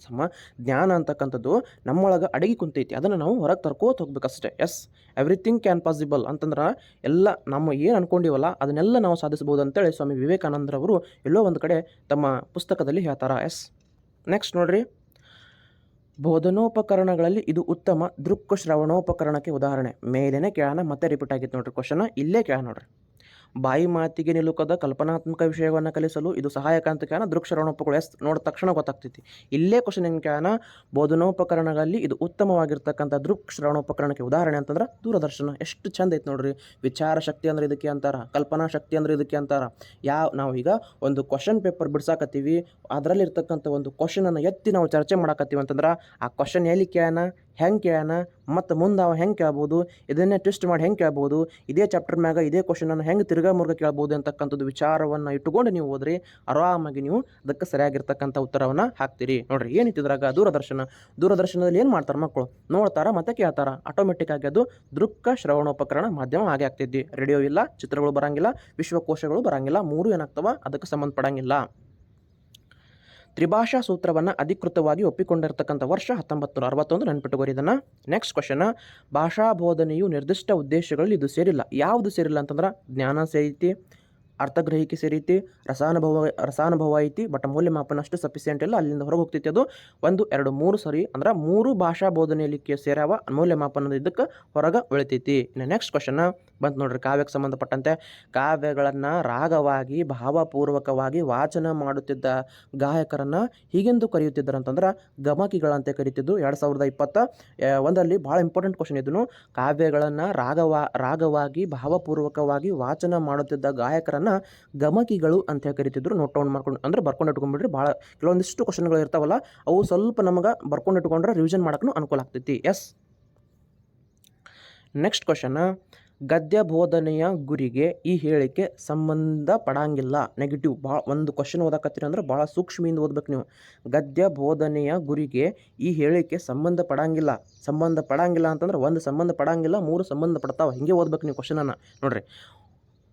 ಸಮ ಜ್ಞಾನ ಅಂತಕ್ಕಂಥದ್ದು ನಮ್ಮೊಳಗೆ ಅಡಗಿ ಕುಂತೈತಿ. ಅದನ್ನು ನಾವು ಹೊರಗೆ ತರ್ಕೋತ ಹೋಗ್ಬೇಕಷ್ಟೇ. ಎಸ್ ಎವ್ರಿಥಿಂಗ್ ಕ್ಯಾನ್ ಪಾಸಿಬಲ್ ಅಂತಂದ್ರೆ ಎಲ್ಲ ನಮ್ಮ ಏನು ಅನ್ಕೊಂಡಿವಲ್ಲ ಅದನ್ನೆಲ್ಲ ನಾವು ಸಾಧಿಸ್ಬೋದು ಅಂತೇಳಿ ಸ್ವಾಮಿ ವಿವೇಕಾನಂದರವರು ಎಲ್ಲೋ ಒಂದು ಕಡೆ ತಮ್ಮ ಪುಸ್ತಕದಲ್ಲಿ ಹೇಳ್ತಾರೆ. ಎಸ್ ನೆಕ್ಸ್ಟ್ ನೋಡ್ರಿ. ಬೋಧನೋಪಕರಣಗಳಲ್ಲಿ ಇದು ಉತ್ತಮ ದೃಕ್ ಶ್ರವಣೋಪಕರಣಕ್ಕೆ ಉದಾಹರಣೆ. ಮೇಲೇನೆ ಕೇಳೋಣ ಮತ್ತೆ ರಿಪೀಟ್ ಆಗಿತ್ತು ನೋಡ್ರಿ. ಕ್ವಶನ ಇಲ್ಲೇ ಕೇಳ ನೋಡ್ರಿ. ಬಾಯಿ ಮಾತಿಗೆ ನಿಲುಕದ ಕಲ್ಪನಾತ್ಮಕ ವಿಷಯವನ್ನು ಕಲಿಸಲು ಇದು ಸಹಾಯಕ ಅಂತ ಕೇಳೋಣ ದೃಕ್ ಶ್ರವಣೋಪಕರಣ ಎಸ್ ನೋಡಿದ ತಕ್ಷಣ ಗೊತ್ತಾಗ್ತೈತಿ. ಇಲ್ಲೇ ಕ್ವಶನ್ ಕೇಳೋಣ ಬೋಧನೋಪಕರಣಗಳಲ್ಲಿ ಇದು ಉತ್ತಮವಾಗಿರ್ತಕ್ಕಂಥ ದೃಕ್ ಶ್ರವಣೋಪಕರಣಕ್ಕೆ ಉದಾಹರಣೆ ಅಂತಂದ್ರೆ ದೂರದರ್ಶನ. ಎಷ್ಟು ಚಂದ ಐತೆ ನೋಡ್ರಿ. ವಿಚಾರ ಶಕ್ತಿ ಅಂದ್ರೆ ಇದಕ್ಕೆ ಅಂತಾರ, ಕಲ್ಪನಾ ಶಕ್ತಿ ಅಂದ್ರೆ ಇದಕ್ಕೆ ಅಂತಾರ. ಯಾವ ನಾವು ಈಗ ಒಂದು ಕ್ವಶನ್ ಪೇಪರ್ ಬಿಡ್ಸಾಕತ್ತೀವಿ. ಅದರಲ್ಲಿರ್ತಕ್ಕಂಥ ಒಂದು ಕ್ವಶನನ್ನು ಎತ್ತಿ ನಾವು ಚರ್ಚೆ ಮಾಡಕತ್ತೀವಿ ಅಂತಂದ್ರೆ ಆ ಕ್ವಶನ್ ಕೇಳೋಣ ಹೆಂಗೆ ಕೇಳ್ಯಾನ? ಮತ್ತು ಮುಂದೆ ಅವ ಹೆಂಗೆ ಕೇಳ್ಬೋದು? ಇದನ್ನೇ ಟ್ವಿಸ್ಟ್ ಮಾಡಿ ಹೆಂಗೆ ಕೇಳ್ಬೋದು? ಇದೇ ಚಾಪ್ಟರ್ ಮ್ಯಾಗ ಇದೇ ಕ್ವಶನನ್ನು ಹೆಂಗೆ ತಿರ್ಗಾ ಮುರ್ಗ ಕೇಳ್ಬೋದು ಅಂತಕ್ಕಂಥದ್ದು ವಿಚಾರವನ್ನು ಇಟ್ಟುಕೊಂಡು ನೀವು ಹೋದ್ರಿ ಆರಾಮಾಗಿ ನೀವು ಅದಕ್ಕೆ ಸರಿಯಾಗಿರ್ತಕ್ಕಂಥ ಉತ್ತರವನ್ನು ಹಾಕ್ತೀರಿ. ನೋಡ್ರಿ ಏನಿತ್ತು ಇದ್ರಾಗ ದೂರದರ್ಶನ. ದೂರದರ್ಶನದಲ್ಲಿ ಏನು ಮಾಡ್ತಾರೆ ಮಕ್ಕಳು ನೋಡ್ತಾರ ಮತ್ತೆ ಕೇಳ್ತಾರ. ಆಟೋಮೆಟಿಕ್ ಆಗಿ ಅದು ದೃಕ್ಕ ಶ್ರವಣೋಪಕರಣ ಮಾಧ್ಯಮ ಹಾಗೆ ಆಗ್ತಿದ್ದಿ. ರೇಡಿಯೋ ಇಲ್ಲ, ಚಿತ್ರಗಳು ಬರಂಗಿಲ್ಲ, ವಿಶ್ವಕೋಶಗಳು ಬರಂಗಿಲ್ಲ, ಮೂರು ಏನಾಗ್ತವ? ಅದಕ್ಕೆ ಸಂಬಂಧಪಡಂಗಿಲ್ಲ. ತ್ರಿಭಾಷಾ ಸೂತ್ರವನ್ನು ಅಧಿಕೃತವಾಗಿ ಒಪ್ಪಿಕೊಂಡಿರ್ತಕ್ಕಂಥ ವರ್ಷ ಹತ್ತೊಂಬತ್ತು ನೂರ ಅರವತ್ತೊಂದು ನೆನ್ಪಿಟ್ಟುಕೋರಿ ಇದನ್ನು. ನೆಕ್ಸ್ಟ್ ಕ್ವಶನ್ ಭಾಷಾ ಬೋಧನೆಯು ನಿರ್ದಿಷ್ಟ ಉದ್ದೇಶಗಳಲ್ಲಿ ಇದು ಸೇರಿಲ್ಲ. ಯಾವುದು ಸೇರಿಲ್ಲ ಅಂತಂದ್ರೆ ಜ್ಞಾನ ಸೇರಿತಿ ಅರ್ಥಗ್ರಹಿಕೆ ಸೇರಿತಿ, ರಸಾನುಭವ ರಸಾನುಭವ ಐತಿ, ಬಟ್ ಮೌಲ್ಯಮಾಪನ ಅಷ್ಟು ಸಫಿಸಿಯೆಂಟ್ ಇಲ್ಲ. ಅಲ್ಲಿಂದ ಹೊರಗೆ ಹೋಗ್ತೈತಿ ಅದು ಒಂದು, ಎರಡು, ಮೂರು ಸರಿ ಅಂದ್ರೆ ಮೂರು ಭಾಷಾ ಬೋಧನೆಯಲ್ಲಿ ಸೇರ್ಯಾವ ಮೌಲ್ಯಮಾಪನದ ಇದಕ್ಕೆ ಹೊರಗೆ ಉಳಿತೈತಿ. ಇನ್ನು ನೆಕ್ಸ್ಟ್ ಕ್ವಶನ್ ಬಂತು ನೋಡ್ರಿ, ಕಾವ್ಯಕ್ಕೆ ಸಂಬಂಧಪಟ್ಟಂತೆ. ಕಾವ್ಯಗಳನ್ನು ರಾಗವಾಗಿ, ಭಾವಪೂರ್ವಕವಾಗಿ ವಾಚನ ಮಾಡುತ್ತಿದ್ದ ಗಾಯಕರನ್ನು ಹೀಗೆಂದು ಕರೆಯುತ್ತಿದ್ದರು ಅಂತಂದ್ರೆ ಗಮಕಿಗಳಂತೆ ಕರೀತಿದ್ದು ಎರಡು ಸಾವಿರದ ಇಪ್ಪತ್ತ ಒಂದರಲ್ಲಿ ಭಾಳ ಇಂಪಾರ್ಟೆಂಟ್ ಕ್ವಶನ್ ಇದನ್ನು ಕಾವ್ಯಗಳನ್ನು ರಾಗವ, ರಾಗವಾಗಿ, ಭಾವಪೂರ್ವಕವಾಗಿ ವಾಚನ ಮಾಡುತ್ತಿದ್ದ ಗಾಯಕರನ್ನು ಗಮಕಿಗಳು ಅಂತ ಕರಿತಿದ್ರು. ನೋಟ್ ಡೌನ್ ಮಾಡ್ಕೊಂಡು, ಅಂದ್ರೆ ಬರ್ಕೊಂಡು ಇಟ್ಕೊಂಡ್ಬಿಡ್ರಿ. ಭಾಳ ಕೆಲವೊಂದಿಷ್ಟು ಕ್ವಶನ್ಗಳು ಇರ್ತಾವಲ್ಲ, ಅವು ಸ್ವಲ್ಪ ನಮಗೆ ಬರ್ಕೊಂಡು ಇಟ್ಕೊಂಡ್ರೆ ರಿವಿಷನ್ ಮಾಡೋಕ್ಕೂ ಅನುಕೂಲ ಆಗ್ತೈತಿ. ಎಸ್ ನೆಕ್ಸ್ಟ್ ಕ್ವಶನ್ ಗದ್ಯ ಬೋಧನೆಯ ಗುರಿಗೆ ಈ ಹೇಳಿಕೆ ಸಂಬಂಧ ಪಡಂಗಿಲ್ಲ. ನೆಗೆಟಿವ್ ಭಾಳ ಒಂದು ಕ್ವಶನ್ ಓದಾಕತ್ತೀರಿ ಅಂದ್ರೆ ಭಾಳ ಸೂಕ್ಷ್ಮದಿಂದ ಓದ್ಬೇಕು ನೀವು. ಗದ್ಯ ಬೋಧನೆಯ ಗುರಿಗೆ ಈ ಹೇಳಿಕೆ ಸಂಬಂಧ ಪಡಂಗಿಲ್ಲ. ಸಂಬಂಧ ಪಡಂಗಿಲ್ಲ ಅಂತಂದ್ರೆ ಒಂದು ಸಂಬಂಧ ಪಡಂಗಿಲ್ಲ, ಮೂರು ಸಂಬಂಧ ಪಡ್ತಾವೆ. ಹಿಂಗೆ ಓದ್ಬೇಕು ನೀವು ಕ್ವಶನನ್ನು ನೋಡ್ರಿ.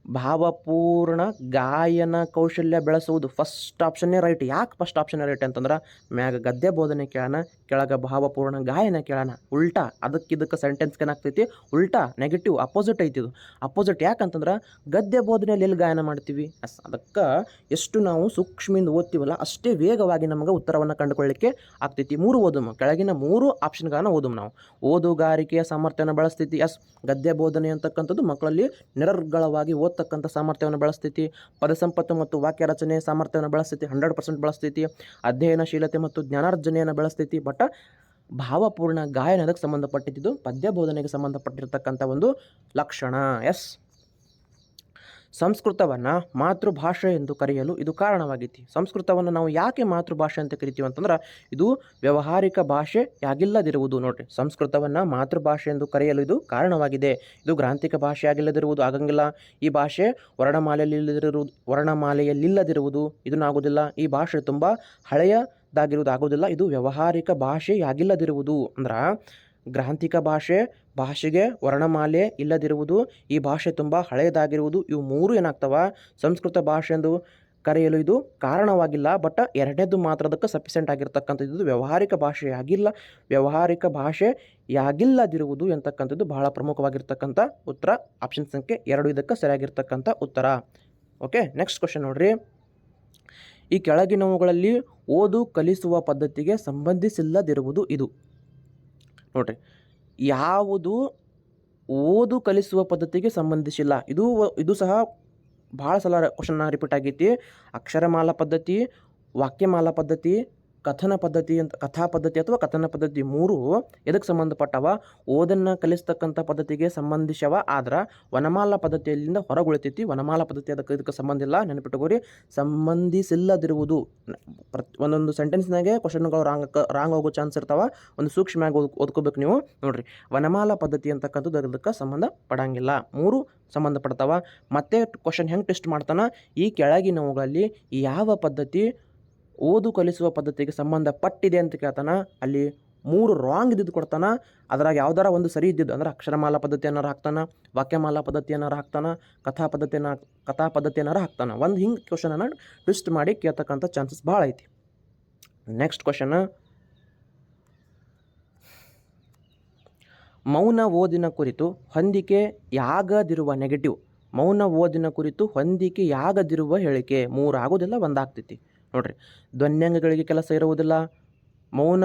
ಭಾವಪೂರ್ಣ ಗಾಯನ ಕೌಶಲ್ಯ ಬೆಳೆಸುವುದು ಫಸ್ಟ್ ಆಪ್ಷನ್ನೇ ರೈಟ್ ಯಾಕೆ ಫಸ್ಟ್ ಆಪ್ಷನ್ನೇ ರೈಟ್ ಅಂತಂದ್ರೆ ಮ್ಯಾಗ ಗದ್ಯ ಬೋಧನೆ ಕೇಳೋಣ, ಕೆಳಗೆ ಭಾವಪೂರ್ಣ ಗಾಯನ ಕೇಳೋಣ. ಉಲ್ಟಾ ಅದಕ್ಕೆ ಇದಕ್ಕೆ ಸೆಂಟೆನ್ಸ್ ಏನಾಗ್ತೈತಿ ಉಲ್ಟಾ ನೆಗೆಟಿವ್ ಅಪೋಸಿಟ್ ಐತಿ ಇದು. ಅಪೋಸಿಟ್ ಯಾಕಂತಂದ್ರೆ ಗದ್ಯ ಬೋಧನೆಯಲ್ಲಿ ಎಲ್ಲಿ ಗಾಯನ ಮಾಡ್ತೀವಿ? ಅಸ್ ಅದಕ್ಕೆ ಎಷ್ಟು ನಾವು ಸೂಕ್ಷ್ಮದಿಂದ ಓದ್ತೀವಲ್ಲ ಅಷ್ಟೇ ವೇಗವಾಗಿ ನಮಗೆ ಉತ್ತರವನ್ನು ಕಂಡುಕೊಳ್ಳಿಕ್ಕೆ ಆಗ್ತೈತಿ. ಮೂರು ಓದುಮ. ಕೆಳಗಿನ ಮೂರು ಆಪ್ಷನ್ಗಳನ್ನು ಓದುಮ್ ನಾವು. ಓದುಗಾರಿಕೆಯ ಸಾಮರ್ಥ್ಯನ ಬಳಸ್ತೈತಿ. ಎಸ್ ಗದ್ಯ ಬೋಧನೆ ಅಂತಕ್ಕಂಥದ್ದು ಮಕ್ಕಳಲ್ಲಿ ನಿರರ್ಗಳವಾಗಿ ಓದ್ತಕ್ಕಂಥ ಸಾಮರ್ಥ್ಯವನ್ನು ಬೆಳೆಸ್ತೈತಿ, ಪದಸಂಪತ್ತು ಮತ್ತು ವಾಕ್ಯ ರಚನೆ ಸಾಮರ್ಥ್ಯವನ್ನು ಬಳಸ್ತೈತಿ ಹಂಡ್ರೆಡ್ ಪರ್ಸೆಂಟ್ ಬಳಸ್ತೈತಿ, ಅಧ್ಯಯನಶೀಲತೆ ಮತ್ತು ಜ್ಞಾನಾರ್ಜನೆಯನ್ನು ಬಳಸ್ತೈತಿ, ಬಟ್ ಭಾವಪೂರ್ಣ ಗಾಯನದಕ್ಕೆ ಸಂಬಂಧಪಟ್ಟಿದ್ದು ಪದ್ಯ ಬೋಧನೆಗೆ ಸಂಬಂಧಪಟ್ಟಿರ್ತಕ್ಕಂಥ ಒಂದು ಲಕ್ಷಣ. ಎಸ್. ಸಂಸ್ಕೃತವನ್ನು ಮಾತೃಭಾಷೆ ಎಂದು ಕರೆಯಲು ಇದು ಕಾರಣವಾಗೈತಿ. ಸಂಸ್ಕೃತವನ್ನು ನಾವು ಯಾಕೆ ಮಾತೃಭಾಷೆ ಅಂತ ಕರಿತೀವಿ ಅಂತಂದ್ರೆ ಇದು ವ್ಯಾವಹಾರಿಕ ಭಾಷೆಯಾಗಿಲ್ಲದಿರುವುದು ನೋಡಿರಿ. ಸಂಸ್ಕೃತವನ್ನು ಮಾತೃಭಾಷೆ ಎಂದು ಕರೆಯಲು ಇದು ಕಾರಣವಾಗಿದೆ. ಇದು ಗ್ರಾಂಥಿಕ ಭಾಷೆಯಾಗಿಲ್ಲದಿರುವುದು ಆಗಂಗಿಲ್ಲ. ಈ ಭಾಷೆ ವರ್ಣಮಾಲೆಯಲ್ಲಿಲ್ಲದಿರುವುದು ವರ್ಣಮಾಲೆಯಲ್ಲಿಲ್ಲದಿರುವುದು ಇದನ್ನಾಗುವುದಿಲ್ಲ. ಈ ಭಾಷೆ ತುಂಬ ಹಳೆಯದಾಗಿರುವುದು ಆಗುವುದಿಲ್ಲ ಇದು ವ್ಯಾವಹಾರಿಕ ಭಾಷೆಯಾಗಿಲ್ಲದಿರುವುದು ಅಂದ್ರೆ ಗ್ರಾಂಥಿಕ ಭಾಷೆ, ಭಾಷೆಗೆ ವರ್ಣಮಾಲೆ ಇಲ್ಲದಿರುವುದು, ಈ ಭಾಷೆ ತುಂಬ ಹಳೆಯದಾಗಿರುವುದು, ಇವು ಮೂರು ಏನಾಗ್ತವ? ಸಂಸ್ಕೃತ ಭಾಷೆ ಎಂದು ಕರೆಯಲು ಇದು ಕಾರಣವಾಗಿಲ್ಲ ಬಟ್ ಎರಡನೇದು ಮಾತ್ರ ಅದಕ್ಕೆ ಸಫಿಸೆಂಟ್ ಆಗಿರ್ತಕ್ಕಂಥದ್ದು ವ್ಯಾವಹಾರಿಕ ಭಾಷೆಯಾಗಿಲ್ಲ ವ್ಯಾವಹಾರಿಕ ಭಾಷೆಯಾಗಿಲ್ಲದಿರುವುದು ಎಂತಕ್ಕಂಥದ್ದು ಬಹಳ ಪ್ರಮುಖವಾಗಿರ್ತಕ್ಕಂಥ ಉತ್ತರ. ಆಪ್ಷನ್ ಸಂಖ್ಯೆ ಎರಡು ಇದಕ್ಕೆ ಸರಿಯಾಗಿರ್ತಕ್ಕಂಥ ಉತ್ತರ. ಓಕೆ ನೆಕ್ಸ್ಟ್ ಕ್ವಶನ್ ನೋಡ್ರಿ. ಈ ಕೆಳಗಿನವುಗಳಲ್ಲಿ ಓದು, ಕಲಿಸುವ ಪದ್ಧತಿಗೆ ಸಂಬಂಧಿಸಿಲ್ಲದಿರುವುದು ಇದು. ನೋಡ್ರಿ, ಯಾವುದು ಓದು ಕಲಿಸುವ ಪದ್ಧತಿಗೆ ಸಂಬಂಧಿಸಿಲ್ಲ. ಇದು ಇದು ಸಹ ಭಾಳ ಸಲ ಕ್ವಶನ್ನ ರಿಪೀಟ್ ಆಗೈತಿ. ಅಕ್ಷರಮಾಲಾ ಪದ್ಧತಿ, ವಾಕ್ಯಮಾಲಾ ಪದ್ಧತಿ ಕಥನ ಪದ್ಧತಿ ಅಂತ, ಕಥಾ ಪದ್ಧತಿ ಅಥವಾ ಕಥನ ಪದ್ಧತಿ ಮೂರು ಎದಕ್ಕೆ ಸಂಬಂಧಪಟ್ಟವ? ಓದನ್ನು ಕಲಿಸ್ತಕ್ಕಂಥ ಪದ್ಧತಿಗೆ ಸಂಬಂಧಿಸವ ಆದ್ರೆ ವನಮಾಲಾ ಪದ್ಧತಿಯಲ್ಲಿಂದ ಹೊರಗುಳಿತೈತಿ. ವನಮಾಲಾ ಪದ್ಧತಿ ಅದಕ್ಕೆ ಇದಕ್ಕೆ ಸಂಬಂಧ ಇಲ್ಲ. ನೆನಪಿಟ್ಟುಕೋರಿ ಸಂಬಂಧಿಸಿಲ್ಲದಿರುವುದು. ಪ್ರತಿ, ಒಂದೊಂದು ಸೆಂಟೆನ್ಸ್ನಾಗೆ ಕ್ವಶನ್ಗಳು ರಾಂಗ್ ರಾಂಗ್ ಹೋಗೋ ಚಾನ್ಸ್ ಇರ್ತಾವ. ಒಂದು ಸೂಕ್ಷ್ಮವಾಗಿ ಓದ್, ಓದ್ಕೋಬೇಕು ನೀವು. ನೋಡ್ರಿ, ವನಮಾಲಾ ಪದ್ಧತಿ ಅಂತಕ್ಕಂಥದ್ದು ಅದಕ್ಕೆ ಸಂಬಂಧ ಪಡಂಗಿಲ್ಲ. ಮೂರು ಸಂಬಂಧಪಡ್ತಾವ. ಮತ್ತೆ ಕ್ವಶನ್ ಹೆಂಗೆ ಟೆಸ್ಟ್ ಮಾಡ್ತಾನ? ಈ ಕೆಳಗಿನವುಗಳಲ್ಲಿ ಯಾವ ಪದ್ಧತಿ ಓದು ಕಲಿಸುವ ಪದ್ಧತಿಗೆ ಸಂಬಂಧಪಟ್ಟಿದೆ ಅಂತ ಕೇಳ್ತಾನ, ಅಲ್ಲಿ ಮೂರು ರಾಂಗ್ ಇದ್ದಿದ್ದು ಕೊಡ್ತಾನ, ಅದ್ರಾಗ ಯಾವ್ದಾರ ಒಂದು ಸರಿ ಇದ್ದಿದ್ದು ಅಂದ್ರೆ ಅಕ್ಷರಮಾಲಾ ಪದ್ಧತಿ ಹಾಕ್ತಾನ, ವಾಕ್ಯಮಾಲಾ ಪದ್ಧತಿ ಹಾಕ್ತಾನ, ಕಥಾ ಪದ್ಧತಿಯನ್ನ ಕಥಾ ಪದ್ಧತಿ ಏನಾರು ಹಾಕ್ತಾನ. ಒಂದು ಹಿಂಗೆ ಕ್ವಶನನ್ನು ಟ್ವಿಸ್ಟ್ ಮಾಡಿ ಕೇಳ್ತಕ್ಕಂಥ ಚಾನ್ಸಸ್ ಭಾಳ ಐತಿ. ನೆಕ್ಸ್ಟ್ ಕ್ವಶನ್ ಮೌನ ಓದಿನ ಕುರಿತು ಹೊಂದಿಕೆಯಾಗದಿರುವ ನೆಗೆಟಿವ್ ಮೌನ ಓದಿನ ಕುರಿತು ಹೊಂದಿಕೆಯಾಗದಿರುವ ಹೇಳಿಕೆ ಮೂರು ಆಗೋದಿಲ್ಲ ಒಂದಾಗ್ತೈತಿ. ನೋಡ್ರಿ. ಧ್ವನ್ಯಂಗಗಳಿಗೆ ಕೆಲಸ ಇರುವುದಿಲ್ಲ. ಮೌನ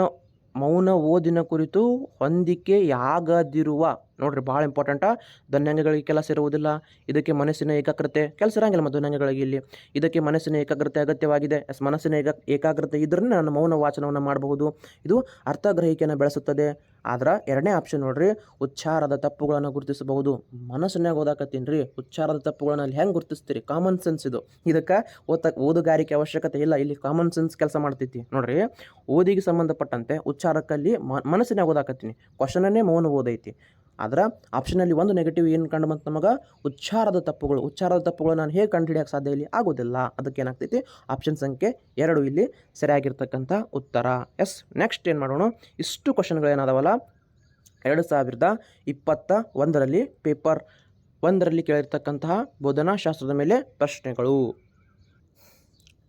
ಮೌನ ಓದಿನ ಕುರಿತು ಹೊಂದಿಕೆಯಾಗದಿರುವ ನೋಡ್ರಿ ಭಾಳ ಇಂಪಾರ್ಟೆಂಟ ಧ್ವನ್ಯಂಗಗಳಿಗೆ ಕೆಲಸ ಇರುವುದಿಲ್ಲ. ಇದಕ್ಕೆ ಮನಸ್ಸಿನ ಏಕಾಗ್ರತೆ, ಕೆಲಸ ಇರಂಗಿಲ್ಲ ಮತ್ತು ಧನ್ಯಾಂಗಗಳಿಗೆ ಇಲ್ಲಿ. ಇದಕ್ಕೆ ಮನಸ್ಸಿನ ಏಕಾಗ್ರತೆ ಅಗತ್ಯವಾಗಿದೆ. ಎಸ್, ಮನಸ್ಸಿನ ಏಕ, ಏಕಾಗ್ರತೆ ಇದ್ರೂ ನಾನು ಮೌನ ವಾಚನವನ್ನು ಮಾಡಬಹುದು. ಇದು ಅರ್ಥಗ್ರಹಿಕೆಯನ್ನು ಬೆಳೆಸುತ್ತದೆ. ಆದ್ರೆ ಎರಡನೇ ಆಪ್ಷನ್ ನೋಡ್ರಿ, ಉಚ್ಚಾರದ ತಪ್ಪುಗಳನ್ನು ಗುರುತಿಸಬಹುದು. ಮನಸ್ಸಿನಾಗ ಓದಾಕತ್ತೀನಿ ಉಚ್ಚಾರದ ತಪ್ಪುಗಳನ್ನ ಅಲ್ಲಿ ಹೆಂಗೆ ಗುರುತಿಸ್ತೀರಿ? ಕಾಮನ್ ಸೆನ್ಸ್ ಇದು. ಇದಕ್ಕೆ ಓದ ಓದುಗಾರಿಕೆ ಅವಶ್ಯಕತೆ ಇಲ್ಲ. ಇಲ್ಲಿ ಕಾಮನ್ ಸೆನ್ಸ್ ಕೆಲಸ ಮಾಡ್ತೈತಿ. ನೋಡ್ರಿ, ಓದಿಗೆ ಸಂಬಂಧಪಟ್ಟಂತೆ ಉಚ್ಚಾರಕ್ಕಲ್ಲಿ ಮನಸ್ಸಿನಾಗ ಓದಾಕತ್ತೀನಿ. ಕ್ವಶನನ್ನೇ ಮೌನ ಓದೈತಿ. ಆದ್ರೆ ಆಪ್ಷನಲ್ಲಿ ಒಂದು ನೆಗೆಟಿವ್ ಏನು ಕಂಡು ಬಂತು ನಮಗೆ? ಉಚ್ಚಾರದ ತಪ್ಪುಗಳು. ಉಚ್ಚಾರದ ತಪ್ಪುಗಳು ನಾನು ಹೇಗೆ ಕಂಡುಹಿಡಿಯೋಕೆ ಸಾಧ್ಯ ಇಲ್ಲಿ? ಆಗೋದಿಲ್ಲ. ಅದಕ್ಕೆ ಏನಾಗ್ತೈತಿ? ಆಪ್ಷನ್ ಸಂಖ್ಯೆ ಎರಡು ಇಲ್ಲಿ ಸರಿಯಾಗಿರ್ತಕ್ಕಂಥ ಉತ್ತರ. ಎಸ್ ನೆಕ್ಸ್ಟ್ ಏನು ಮಾಡೋಣ? ಇಷ್ಟು ಕ್ವಶನ್ಗಳು ಏನಾದವಲ್ಲ ಎರಡು ಸಾವಿರದ ಇಪ್ಪತ್ತ ಒಂದರಲ್ಲಿ ಪೇಪರ್ ಒಂದರಲ್ಲಿ ಕೇಳಿರ್ತಕ್ಕಂತಹ ಬೋಧನಾಶಾಸ್ತ್ರದ ಮೇಲೆ ಪ್ರಶ್ನೆಗಳು.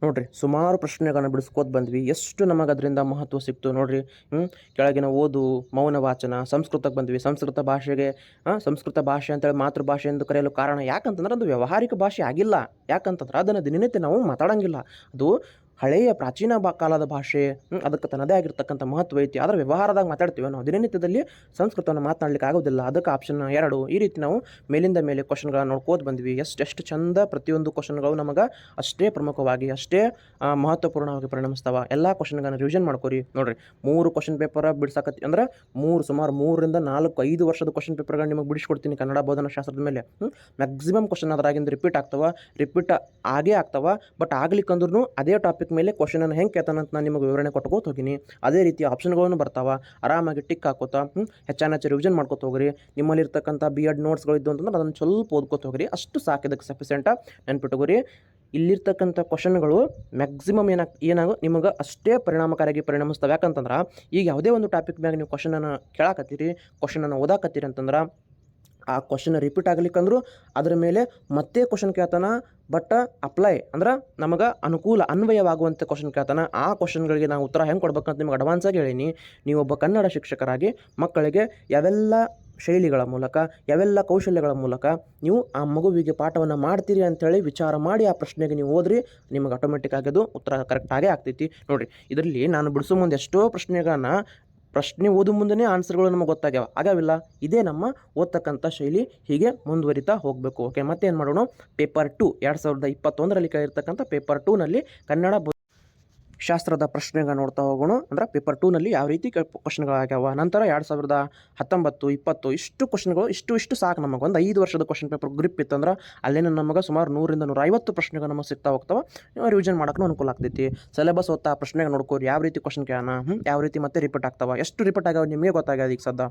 ನೋಡ್ರಿ, ಸುಮಾರು ಪ್ರಶ್ನೆಗಳನ್ನ ಬಿಡಿಸ್ಕೋತ ಬಂದ್ವಿ. ಎಷ್ಟು ನಮಗೆ ಅದರಿಂದ ಮಹತ್ವ ಸಿಕ್ತು ನೋಡ್ರಿ. ಹ್ಞೂ ಕೆಳಗಿನ ಓದು, ಮೌನ ವಾಚನ ಸಂಸ್ಕೃತಕ್ಕೆ ಬಂದ್ವಿ. ಸಂಸ್ಕೃತ ಭಾಷೆಗೆ ಸಂಸ್ಕೃತ ಭಾಷೆ ಅಂತೇಳಿ ಮಾತೃಭಾಷೆ ಎಂದು ಕರೆಯಲು ಕಾರಣ ಯಾಕಂತಂದ್ರೆ ಅದು ವ್ಯಾವಹಾರಿಕ ಭಾಷೆ ಆಗಿಲ್ಲ. ಯಾಕಂತಂದ್ರೆ ಅದನ್ನು ದಿನನಿತ್ಯ ನಾವು ಮಾತಾಡೋಂಗಿಲ್ಲ. ಅದು ಹಳೆಯ ಪ್ರಾಚೀನ ಬಾ ಕಾಲದ ಭಾಷೆ ಅದಕ್ಕೆ ತನ್ನದೇ ಆಗಿರ್ತಕ್ಕಂಥ ಮಹತ್ವ ಐತಿ. ಆದರೆ ವ್ಯವಹಾರದಾಗ ಮಾತಾಡ್ತೀವಿ ನಾವು ದಿನನಿತ್ಯದಲ್ಲಿ ಸಂಸ್ಕೃತವನ್ನು ಮಾತನಾಡಲಿಕ್ಕೆ ಆಗೋದಿಲ್ಲ. ಅದಕ್ಕೆ ಆಪ್ಷನ್ ಎರಡು, ಈ ರೀತಿ ನಾವು ಮೇಲಿಂದ ಮೇಲೆ ಕ್ವಶನ್ಗಳನ್ನ ನೋಡ್ಕೋತ ಬಂದ್ವಿ. ಎಷ್ಟು ಎಷ್ಟು ಚಂದ ಪ್ರತಿಯೊಂದು ಕ್ವಶನ್ಗಳು ನಮಗೆ ಅಷ್ಟೇ ಪ್ರಮುಖವಾಗಿ, ಅಷ್ಟೇ ಮಹತ್ವಪೂರ್ಣವಾಗಿ ಪರಿಣಮಿಸ್ತಾವ. ಎಲ್ಲ ಕ್ವಶನ್ಗಳನ್ನ ರಿವಿಷನ್ ಮಾಡ್ಕೊರಿ. ನೋಡ್ರಿ, ಮೂರು ಕ್ವಶನ್ ಪೇಪರ್ ಬಿಡ್ಸಾಕತ್ತಿ ಅಂದ್ರೆ ಮೂರು, ಸುಮಾರು ಮೂರರಿಂದ ನಾಲ್ಕು, ಐದು ವರ್ಷದ ಕ್ವಶನ್ ಪೇಪರ್ಗಳು ನಿಮಗೆ ಬಿಡಿಸ್ಕೊಡ್ತೀನಿ ಕನ್ನಡ ಬೋಧನಾಶಾಸ್ತ್ರದ ಮೇಲೆ. ಮ್ಯಾಕ್ಸಿಮಮ್ ಕ್ವಶನ್ ಅದರಾಗಿಂದ ರಿಪೀಟ್ ಆಗ್ತಾವ. ರಿಪೀಟ್ ಆಗೇ ಆಗ್ತಾವ. ಬಟ್ ಆಗ್ಲಿಕ್ಕಂದ್ರೂ ಅದೇ ಟಾಪಿಕ್ ಮೇಲೆ ಕ್ವಶನನ್ನು ಹೆಂಗೆ ಕೇಳ್ತಾನಂತ ನಾನು ನಿಮಗೆ ವಿವರಣೆ ಕೊಟ್ಕೋತ ಹೋಗಿನಿ. ಅದೇ ರೀತಿ ಆಪ್ಷನ್ಗಳನ್ನು ಬರ್ತಾವೆ. ಆರಾಮಾಗಿ ಟಿಕ್ ಹಾಕೋತಾ ಹ್ಮ್, ಹೆಚ್ಚಾನ ಹೆಚ್ಚು ರಿವಿಷನ್ ಮಾಡ್ಕೋತ ಹೋಗ್ರಿ. ನಿಮ್ಮಲ್ಲಿ ಇರ್ತಕ್ಕಂಥ ಬಿ ಎಡ್ ನೋಟ್ಸ್ಗಳು ಇದ್ದು ಅಂತಂದ್ರೆ ಅದನ್ನು ಸ್ವಲ್ಪ ಓದ್ಕೋತ ಹೋಗ್ರಿ. ಅಷ್ಟು ಸಾಕು ಇದಕ್ಕೆ ಸಫಿಸೆಂಟ ನೆನ್ಪಿಟ್ಕೋರಿ ಇಲ್ಲಿರ್ತಕ್ಕಂಥ ಕ್ವಶನ್ಗಳು ಮ್ಯಾಕ್ಸಿಮಮ್ ಏನಾಗ ಏನಾಗೋ ನಿಮಗೆ ಅಷ್ಟೇ ಪರಿಣಾಮಕಾರಿಯಾಗಿ ಪರಿಣಮಿಸ್ತವೆ. ಯಾಕಂತಂದ್ರೆ ಈಗ ಯಾವುದೇ ಒಂದು ಟಾಪಿಕ್ ಮ್ಯಾಗ ನೀವು ಕ್ವಶನನ್ನು ಕೇಳಾಕತ್ತೀರಿ ಕ್ವಶನನ್ನು ಓದಾಕತ್ತೀರಿ ಅಂತಂದ್ರೆ ಆ ಕ್ವಶನ್ ರಿಪೀಟ್ ಆಗ್ಲಿಕ್ಕಂದ್ರೂ ಅದರ ಮೇಲೆ ಮತ್ತೆ ಕ್ವಶನ್ ಕೇಳ್ತಾನ ಬಟ್ ಅಪ್ಲೈ ಅಂದ್ರೆ ನಮಗೆ ಅನುಕೂಲ ಅನ್ವಯವಾಗುವಂಥ ಕ್ವಶನ್ ಕೇಳ್ತಾನ. ಆ ಕ್ವಶನ್ಗಳಿಗೆ ನಾವು ಉತ್ತರ ಹೆಂಗೆ ಕೊಡ್ಬೇಕಂತ ನಿಮ್ಗೆ ಅಡ್ವಾನ್ಸಾಗಿ ಹೇಳೀನಿ. ನೀವೊಬ್ಬ ಕನ್ನಡ ಶಿಕ್ಷಕರಾಗಿ ಮಕ್ಕಳಿಗೆ ಯಾವೆಲ್ಲ ಶೈಲಿಗಳ ಮೂಲಕ, ಯಾವೆಲ್ಲ ಕೌಶಲ್ಯಗಳ ಮೂಲಕ ನೀವು ಆ ಮಗುವಿಗೆ ಪಾಠವನ್ನು ಮಾಡ್ತೀರಿ ಅಂಥೇಳಿ ವಿಚಾರ ಮಾಡಿ ಆ ಪ್ರಶ್ನೆಗೆ ನೀವು ಓದ್ರಿ, ನಿಮಗೆ ಆಟೋಮೆಟಿಕ್ ಆಗೋದು ಉತ್ತರ ಕರೆಕ್ಟಾಗೇ ಆಗ್ತೈತಿ. ನೋಡಿರಿ, ಇದರಲ್ಲಿ ನಾನು ಬಿಡಿಸೋ ಮುಂದೆ ಎಷ್ಟೋ ಪ್ರಶ್ನೆಗಳನ್ನ ಪ್ರಶ್ನೆ ಓದು ಮುಂದೆ ಆನ್ಸರ್ಗಳು ನಮಗೆ ಗೊತ್ತಾಗ್ಯಾವ. ಆಗವಿಲ್ಲ ಇದೇ ನಮ್ಮ ಓದ್ತಕ್ಕಂಥ ಶೈಲಿ ಹೀಗೆ ಮುಂದುವರಿತಾ ಹೋಗಬೇಕು. ಓಕೆ ಮತ್ತೇನು ಮಾಡೋಣ? Paper two. ಎರಡು ಸಾವಿರದ ಇಪ್ಪತ್ತೊಂದರಲ್ಲಿ ಕೇಳಿರ್ತಕ್ಕಂಥ ಪೇಪರ್ ಟೂನಲ್ಲಿ ಕನ್ನಡ ಶಾಸ್ತ್ರದ ಪ್ರಶ್ನೆಗಳನ್ನ ನೋಡ್ತಾ ಹೋಗೋಣ. ಅಂದ್ರೆ ಪೇಪರ್ ಟೂನಲ್ಲಿ ಯಾವ ರೀತಿ ಕ್ವಶನ್ಗಳಾಗ್ಯಾವ ನಂತರ ಎರಡು ಸಾವಿರದ ಹತ್ತೊಂಬತ್ತು, ಇಪ್ಪತ್ತು, ಇಷ್ಟು ಕ್ವಶನ್ಗಳು ಇಷ್ಟು ಇಷ್ಟು ಸಾಕು ನಮಗೆ. ಒಂದು ಐದು ವರ್ಷದ ಕ್ವಶನ್ ಪೇಪರ್ ಗ್ರಿಪ್ ಇತ್ತಂದ್ರೆ ಅಲ್ಲೇನು ನಮಗೆ ಸುಮಾರು ನೂರಿಂದ ನೂರ ಐವತ್ತು ಪ್ರಶ್ನೆಗಳು ನಮಗೆ ಸಿಗ್ತಾ ಹೋಗ್ತಾವೆ. ರಿವಿಷನ್ ಮಾಡೋಕ್ಕೂ ಅನುಕೂಲ ಆಗ್ತೈತಿ. ಸಿಲೆಬಸ್ ಓದ್ತಾ ಪ್ರಶ್ನೆಗೆ ನೋಡ್ಕೋರಿ, ಯಾವ ರೀತಿ ಕ್ವಶನ್ ಕೇಳೋಣ ಹ್ಞೂ ಯಾವ ರೀತಿ ಮತ್ತೆ ರಿಪೀಟ್ ಆಗ್ತಾವ, ಎಷ್ಟು ರಿಪೀಟ್ ಆಗ್ಯಾವ ನಿಮಗೆ ಗೊತ್ತಾಗ್ಯದ ಈಗ ಸದ್ದ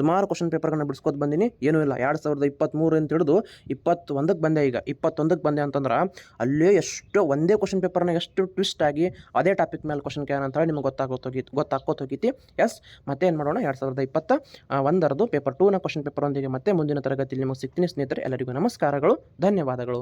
ಸುಮಾರು ಕ್ವಶನ್ ಪೇಪರ್ಗಳನ್ನ ಬಿಡಿಸ್ಕೊತ ಬಂದೀನಿ, ಏನೂ ಇಲ್ಲ. ಎರಡು ಸಾವಿರದ ಇಪ್ಪತ್ತ್ಮೂರು ಅಂತ ಹಿಡಿದು ಇಪ್ಪತ್ತೊಂದಕ್ಕೆ ಬಂದೆ ಈಗ. ಇಪ್ಪತ್ತೊಂದಕ್ಕೆ ಬಂದೆ ಅಂತಂದ್ರೆ ಅಲ್ಲೇ ಎಷ್ಟು ಒಂದೇ ಕ್ವಶನ್ ಪೇಪರ್ನ ಎಷ್ಟು ಟ್ವಿಸ್ಟ್ ಆಗಿ ಅದೇ ಟಾಪಿಕ್ ಮೇಲೆ ಕ್ವಶನ್ ಕೇಳೋಣ ಅಂತ ಹೇಳಿ ನಿಮಗೆ ಗೊತ್ತಾಗೋತ್ ಹೋಗಿತ್ತು ಗೊತ್ತಾಗೋತ್ ಹೋಗಿತಿ ಎಸ್ ಮತ್ತೆ ಏನು ಮಾಡೋಣ? ಎರಡು ಸಾವಿರದ ಇಪ್ಪತ್ತ ಒಂದರದು ಪೇಪರ್ ಟೂನ ಕ್ವಶನ್ ಪೇಪರ್ ಒಂದಿಗೆ ಮತ್ತೆ ಮುಂದಿನ ತರಗತಿಯಲ್ಲಿ ನಿಮಗೆ ಸಿಗ್ತೀನಿ ಸ್ನೇಹಿತರೆ, ಎಲ್ಲರಿಗೂ ನಮಸ್ಕಾರಗಳು, ಧನ್ಯವಾದಗಳು.